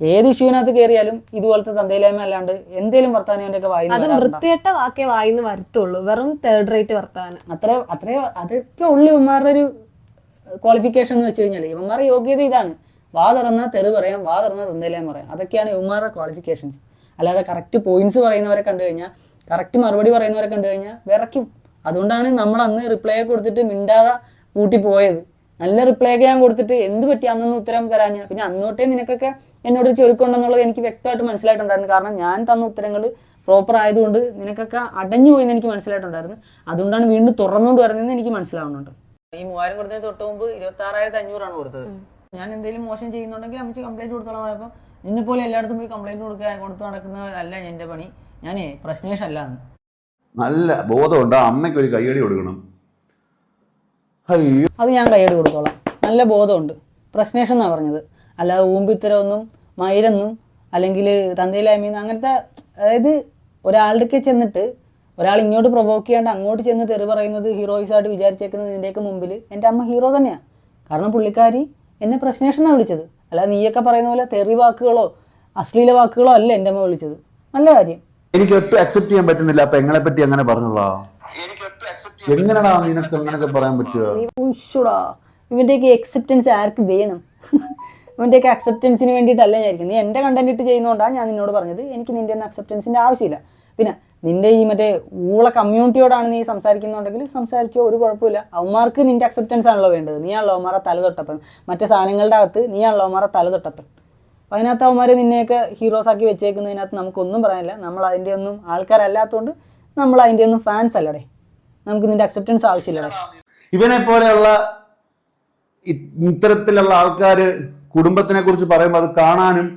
ഏത് ഇഷ്യൂവിനകത്ത് കയറിയാലും ഇതുപോലത്തെ തന്തയിലേമ അല്ലാണ്ട് എന്തേലും വർത്താനം എന്റെ ഒക്കെ അത് വായിന്ന് വൃത്തികെട്ട വാക്കേ വായിന്ന് വരത്തുള്ളൂ. വെറും തേർഡ് റേറ്റ് വർത്താനം. അത്ര അത്രയോ അതൊക്കെ ഉള്ളു ഇവന്മാരുടെ ഒരു ക്വാളിഫിക്കേഷൻ എന്ന് വെച്ച് കഴിഞ്ഞാൽ ഇവന്മാരുടെ യോഗ്യത ഇതാണ്. വാ തുറന്നാൽ തെറി പറയാം വാ തുറന്നാൽ തന്തയിലേം പറയാം. അതൊക്കെയാണ് ഇവന്മാരുടെ ക്വാളിഫിക്കേഷൻസ് അല്ലാതെ കറക്റ്റ് പോയിന്റ്സ് പറയുന്നവരെ കണ്ടു കഴിഞ്ഞാൽ കറക്റ്റ് മറുപടി പറയുന്നവരെ കണ്ടു കഴിഞ്ഞാൽ വിറയ്ക്കും. അതുകൊണ്ടാണ് നമ്മൾ അന്ന് റിപ്ലൈ കൊടുത്തിട്ട് മിണ്ടാതെ കൂട്ടി പോയത്. നല്ല റിപ്ലൈ ഒക്കെ ഞാൻ കൊടുത്തിട്ട് എന്ത് പറ്റി അന്നൊന്നും ഉത്തരം തരാഞ്ഞ? പിന്നെ അന്നോട്ടേ നിനക്കൊക്കെ എന്നോട് ചുരുക്കമുണ്ടെന്നുള്ളത് എനിക്ക് വ്യക്തമായിട്ട് മനസ്സിലായിട്ടുണ്ടായിരുന്നു. കാരണം ഞാൻ തന്ന ഉത്തരങ്ങൾ പ്രോപ്പർ ആയതുകൊണ്ട് നിനക്കൊക്കെ അടഞ്ഞു പോയെന്ന് എനിക്ക് മനസ്സിലായിട്ടുണ്ടായിരുന്നു. അതുകൊണ്ടാണ് വീണ്ടും തുറന്നുകൊണ്ട് വരുന്നതെന്ന് എനിക്ക് മനസ്സിലാവുന്നുണ്ട്. ഈ മൂവായിരം കൊടുത്തതിന് തൊട്ട് മുമ്പ് ഇരുപത്തി ആറായിരത്തി അഞ്ഞൂറാണ് കൊടുത്തത്. ഞാൻ എന്തെങ്കിലും മോശം ചെയ്യുന്നുണ്ടെങ്കിൽ അമ്മച്ച് കംപ്ലൈന്റ് കൊടുത്തോളാം. പറഞ്ഞപ്പോൾ നിന്നെ പോലെ എല്ലായിടത്തും പോയി കംപ്ലൈന്റ് കൊടുക്കുക കൊടുത്ത് നടക്കുന്നതല്ല എന്റെ പണി. ഞാനേ പ്രശ്നേഷ് അല്ലാന്ന് നല്ല ബോധമുണ്ട്. അമ്മയ്ക്ക് ഒരു കൈയടി കൊടുക്കണം. അയ്യോ. അത് ഞാൻ കൈയടി കൊടുത്തോളാം. നല്ല ബോധമുണ്ട്. പ്രശ്നേഷൻ എന്നാണ് പറഞ്ഞത്? അല്ലാതെ ഊമ്പിത്തരമൊന്നും മയിരെന്നും അല്ലെങ്കിൽ തന്തയിലായ്മയെന്നും അങ്ങനത്തെ അതായത് ഒരാളുടെ ചെന്നിട്ട് ഒരാൾ ഇങ്ങോട്ട് പ്രൊവോക്ക് ചെയ്യാണ്ട് അങ്ങോട്ട് ചെന്ന് തെറി പറയുന്നത് ഹീറോയിസായിട്ട് വിചാരിച്ചേക്കുന്നത് ഇതിന്റെയൊക്കെ മുമ്പിൽ എന്റെ അമ്മ ഹീറോ തന്നെയാണ് കാരണം പുള്ളിക്കാരി എന്നെ പ്രശ്നേഷനാണ് വിളിച്ചത്. അല്ല നീയൊക്കെ പറയുന്ന പോലെ തെറി വാക്കുകളോ അശ്ലീല വാക്കുകളോ അല്ല എന്റെ അമ്മ വിളിച്ചത്. നല്ല കാര്യം. എനിക്ക് ഒട്ടും അക്സെപ്റ്റ് ചെയ്യാൻ പറ്റുന്നില്ല. അപ്പൊ എങ്ങനെ പറ്റി അങ്ങനെ പറഞ്ഞതാ? എങ്ങനെടാ നിനക്ക് അങ്ങനെയൊക്കെ പറയാൻ പറ്റുക? ഉഷുടാ ഇവന്റെയൊക്കെ അക്സെപ്റ്റൻസ് ആർക്ക് വേണം? ഇവന്റെയൊക്കെ അക്സെപ്റ്റൻസിന് വേണ്ടിയിട്ടല്ല ഞാൻ ഇരിക്കുന്നത്. നീ എന്റെ കണ്ടന്റ് ഇട്ട് ചെയ്യുന്നതുകൊണ്ടാണ് ഞാൻ നിന്നോട് പറഞ്ഞത്. എനിക്ക് നിന്റെ ഒന്നും അക്സെപ്റ്റൻസിന്റെ ആവശ്യമില്ല. പിന്നെ നിന്റെ ഈ മറ്റേ ഊള കമ്മ്യൂണിറ്റിയോടാണ് നീ സംസാരിക്കുന്നുണ്ടെങ്കിൽ സംസാരിച്ചോ ഒരു കുഴപ്പമില്ല. അവന്മാർക്ക് നിന്റെ അക്സെപ്റ്റൻസ് ആണല്ലോ വേണ്ടത്. നീയാണല്ലോ അവന്മാരെ തല തൊട്ടപ്പൻ. മറ്റേ സാധനങ്ങളുടെ അകത്ത് നീയാണല്ലോ അവന്മാരെ തല തൊട്ടപ്പൻ. അപ്പോൾ അതിനകത്ത് അവന്മാർ നിന്നെയൊക്കെ ഹീറോസ് ആക്കി വെച്ചേക്കുന്നതിനകത്ത് നമുക്കൊന്നും പറയാനില്ല. നമ്മൾ അതിന്റെ ഒന്നും ആൾക്കാരല്ലാത്തതുകൊണ്ട് നമ്മൾ അതിന്റെ ഒന്നും ഫാൻസ് അല്ലടേ. നമുക്ക് നിന്റെ അക്സെപ്റ്റൻസ് ആവശ്യമില്ലടേ. ഇവനെ പോലെയുള്ള ഇത്തരത്തിലുള്ള ആൾക്കാര് കുടുംബത്തിനെ കുറിച്ച് പറയുമ്പോൾ അത് കാണാനും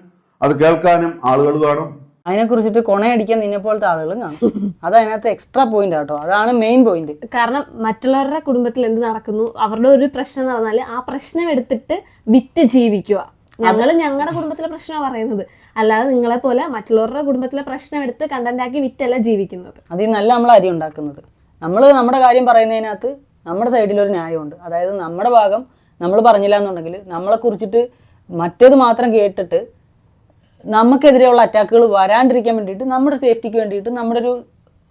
അത് കേൾക്കാനും ആളുകൾ കാണും. അതിനെക്കുറിച്ചിട്ട് കൊണയടിക്കാൻ നിന്നെ പോലത്തെ ആളുകളും കാണും. അത് അതിനകത്ത് എക്സ്ട്രാ പോയിന്റ് ആട്ടോ അതാണ് മെയിൻ പോയിന്റ് കാരണം മറ്റുള്ളവരുടെ കുടുംബത്തിൽ എന്ത് നടക്കുന്നു അവരുടെ ഒരു പ്രശ്നം നടന്നാൽ ആ പ്രശ്നം എടുത്തിട്ട് വിറ്റ് ജീവിക്കുക. ഞങ്ങൾ ഞങ്ങളുടെ കുടുംബത്തിലെ പ്രശ്നമാണ് പറയുന്നത്. അല്ലാതെ നിങ്ങളെ പോലെ മറ്റുള്ളവരുടെ കുടുംബത്തിലെ പ്രശ്നം എടുത്ത് കണ്ടന്റ് ആക്കി വിറ്റല്ല ജീവിക്കുന്നത്. അതിൽ നല്ല നമ്മൾ അരി ഉണ്ടാക്കുന്നത്. നമ്മൾ നമ്മുടെ കാര്യം പറയുന്നതിനകത്ത് നമ്മുടെ സൈഡിൽ ഒരു ന്യായമുണ്ട്. അതായത് നമ്മുടെ ഭാഗം നമ്മൾ പറഞ്ഞില്ല എന്നുണ്ടെങ്കിൽ നമ്മളെ കുറിച്ചിട്ട് മറ്റേത് മാത്രം കേട്ടിട്ട് നമുക്കെതിരെയുള്ള അറ്റാക്കുകൾ വരാണ്ടിരിക്കാൻ വേണ്ടിയിട്ട് നമ്മുടെ സേഫ്റ്റിക്ക് വേണ്ടിയിട്ട് നമ്മുടെ ഒരു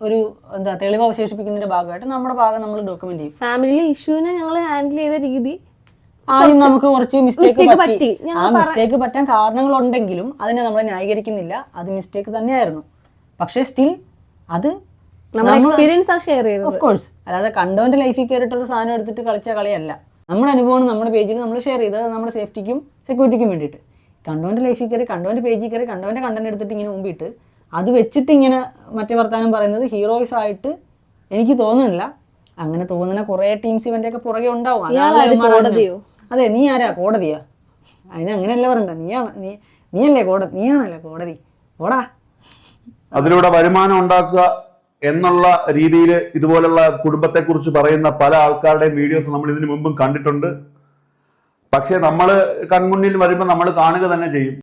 ഒരു എന്താ തെളിവ് അവശേഷിപ്പിക്കുന്നതിന്റെ ഭാഗമായിട്ട് നമ്മുടെ ഭാഗം നമ്മൾ ഡോക്യുമെന്റ് ചെയ്യും. ഫാമിലി ഇഷ്യൂനെ ഞങ്ങൾ ഹാൻഡിൽ ചെയ്ത രീതി ആദ്യം നമുക്ക് കുറച്ച് മിസ്റ്റേക്ക് പറ്റി. ആ മിസ്റ്റേക്ക് പറ്റാൻ കാരണങ്ങളുണ്ടെങ്കിലും അതിനെ നമ്മൾ ന്യായീകരിക്കുന്നില്ല. അത് മിസ്റ്റേക്ക് തന്നെയായിരുന്നു. പക്ഷേ സ്റ്റിൽ അത് എക്സ്പീരിയൻസ് ഷെയർ ചെയ്തത്. ഓഫ് കോഴ്സ് അല്ലാതെ കണ്ടവന്റെ ലൈഫിൽ കയറിയിട്ട് ഒരു സാധനം എടുത്തിട്ട് കളിച്ച കളിയല്ല. നമ്മുടെ അനുഭവമാണ് നമ്മുടെ പേജിൽ നമ്മൾ ഷെയർ ചെയ്തത്. നമ്മുടെ സേഫ്റ്റിക്കും സെക്യൂരിറ്റിക്കും വേണ്ടിയിട്ട്. കണ്ടവന്റെ ലൈഫിൽ കയറി കണ്ടവന്റെ പേജിൽ കയറി കണ്ടവന്റെ കണ്ടന്റ് എടുത്തിട്ട് ഇങ്ങനെ മുമ്പിട്ട് അത് വെച്ചിട്ട് ഇങ്ങനെ മറ്റേ വർത്താനം പറയുന്നത് ഹീറോയിസ് ആയിട്ട് എനിക്ക് തോന്നുന്നില്ല. അങ്ങനെ തോന്നുന്ന കുറേ ടീംസ് ഇവന്റെ ഒക്കെ പുറകെ ഉണ്ടാവും? അതെ നീ ആരാ? കോടതിയാ? അതിന് അങ്ങനെയല്ല പറയണ്ട. നീയാണ് നീ നീയല്ലേ കോടതി നീയാണല്ലേ കോടതി? ഓടാ അതിലൂടെ വരുമാനം ഉണ്ടാക്കുക എന്നുള്ള രീതിയിൽ ഇതുപോലുള്ള കുടുംബത്തെ കുറിച്ച് പറയുന്ന പല ആൾക്കാരുടെയും വീഡിയോസ് നമ്മൾ ഇതിനു മുമ്പും കണ്ടിട്ടുണ്ട്. പക്ഷെ നമ്മൾ കൺമുന്നിൽ വരുമ്പോൾ നമ്മൾ കാണുക തന്നെ ചെയ്യും.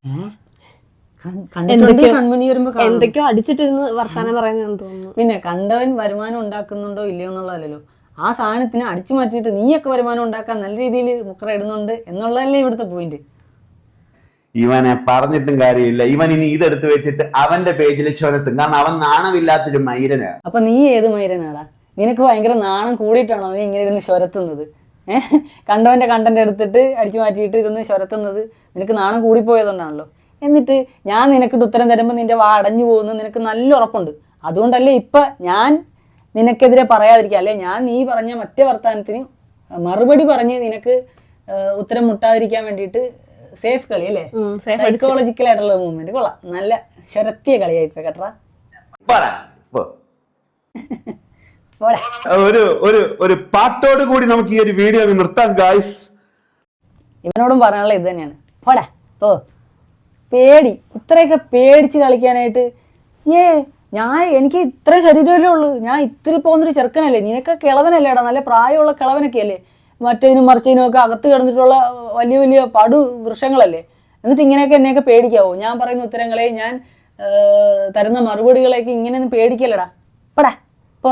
എന്തൊക്കെയോ- അടിച്ചിട്ടിരുന്ന് വർത്താനം പറയുന്നതെന്ന് തോന്നുന്നു. പിന്നെ കണ്ടവൻ വരുമാനം ഉണ്ടാക്കുന്നുണ്ടോ ഇല്ലയോ എന്നുള്ളതല്ലോ ആ സാധനത്തിനെ അടിച്ചു മാറ്റിയിട്ട് നീയൊക്കെ വരുമാനം ഉണ്ടാക്കാൻ നല്ല രീതിയിൽ മുക്കറ ഇടുന്നുണ്ട് എന്നുള്ളതല്ലേ ഇവിടുത്തെ പോയിന്റ് ഇവനെ പറഞ്ഞിട്ടും കാര്യമില്ല. ഇവൻ ഇനി ഇതെടുത്ത് വെച്ചിട്ട് അവന്റെ പേജിൽ ചോരത്തും കാരണം അവൻ നാണമില്ലാത്തൊരു മൈരനാണ്. അപ്പൊ നീ ഏത് മൈരനാടാ? നിനക്ക് ഭയങ്കര നാണം കൂടിയിട്ടാണോ നീ ഇങ്ങനെ ഇരുന്ന് ചൊരത്തുന്നത് ഏഹ് കണ്ടവന്റെ കണ്ടന്റ് എടുത്തിട്ട് അടിച്ചു മാറ്റിയിട്ട് ഇരുന്ന് ചൊരത്തുന്നത് നിനക്ക് നാണം കൂടിപ്പോയതുകൊണ്ടാണല്ലോ. എന്നിട്ട് ഞാൻ നിനക്കിട്ട് ഉത്തരം തരുമ്പോൾ നിന്റെ വാ അടഞ്ഞു പോകുന്നു നിനക്ക് നല്ല ഉറപ്പുണ്ട്. അതുകൊണ്ടല്ലേ ഇപ്പം ഞാൻ നിനക്കെതിരെ പറയാതിരിക്കുക. അല്ലെ ഞാൻ നീ പറഞ്ഞ മറ്റേ വർത്തമാനത്തിന് മറുപടി പറഞ്ഞ് നിനക്ക് ഉത്തരം മുട്ടാതിരിക്കാൻ വേണ്ടിയിട്ട് സേഫ് കളി അല്ലേ? സൈക്കോളജിക്കൽ ആയിട്ടുള്ള മൂവ്മെന്റ് കൊള്ളാം. നല്ല ശരത്തിയ കളിയായി കേട്ടാ പറ, പോ. പോടെ ഒരു ഒരു ഒരു പാട്ടോട് കൂടി നമുക്ക് ഈ ഒരു വീഡിയോ നിർത്താം ഗായ്സ് ഇവനോടും പറയാനുള്ള ഇത് തന്നെയാണ്. പോടാ പോ. പേടി. ഇത്രയൊക്കെ പേടിച്ച് കളിക്കാനായിട്ട്. ഏ ഞാൻ എനിക്ക് ഇത്ര ശരീരമല്ലേ ഉള്ളൂ. ഞാൻ ഇത്തിരി പോകുന്നൊരു ചെറുക്കനല്ലേ. നിനക്ക് കിളവനല്ലേടാ നല്ല പ്രായമുള്ള കിളവനൊക്കെ അല്ലേ മറ്റേതിനും മറിച്ചതിനും ഒക്കെ അകത്ത് കിടന്നിട്ടുള്ള വലിയ വലിയ പടു വൃക്ഷങ്ങളല്ലേ. എന്നിട്ട് ഇങ്ങനെയൊക്കെ എന്നെയൊക്കെ പേടിക്കാവോ? ഞാൻ പറയുന്ന ഉത്തരങ്ങളെ ഞാൻ തരുന്ന മറുപടികളെയൊക്കെ ഇങ്ങനെയൊന്നും പേടിക്കല്ലടാ. പടാ പോ.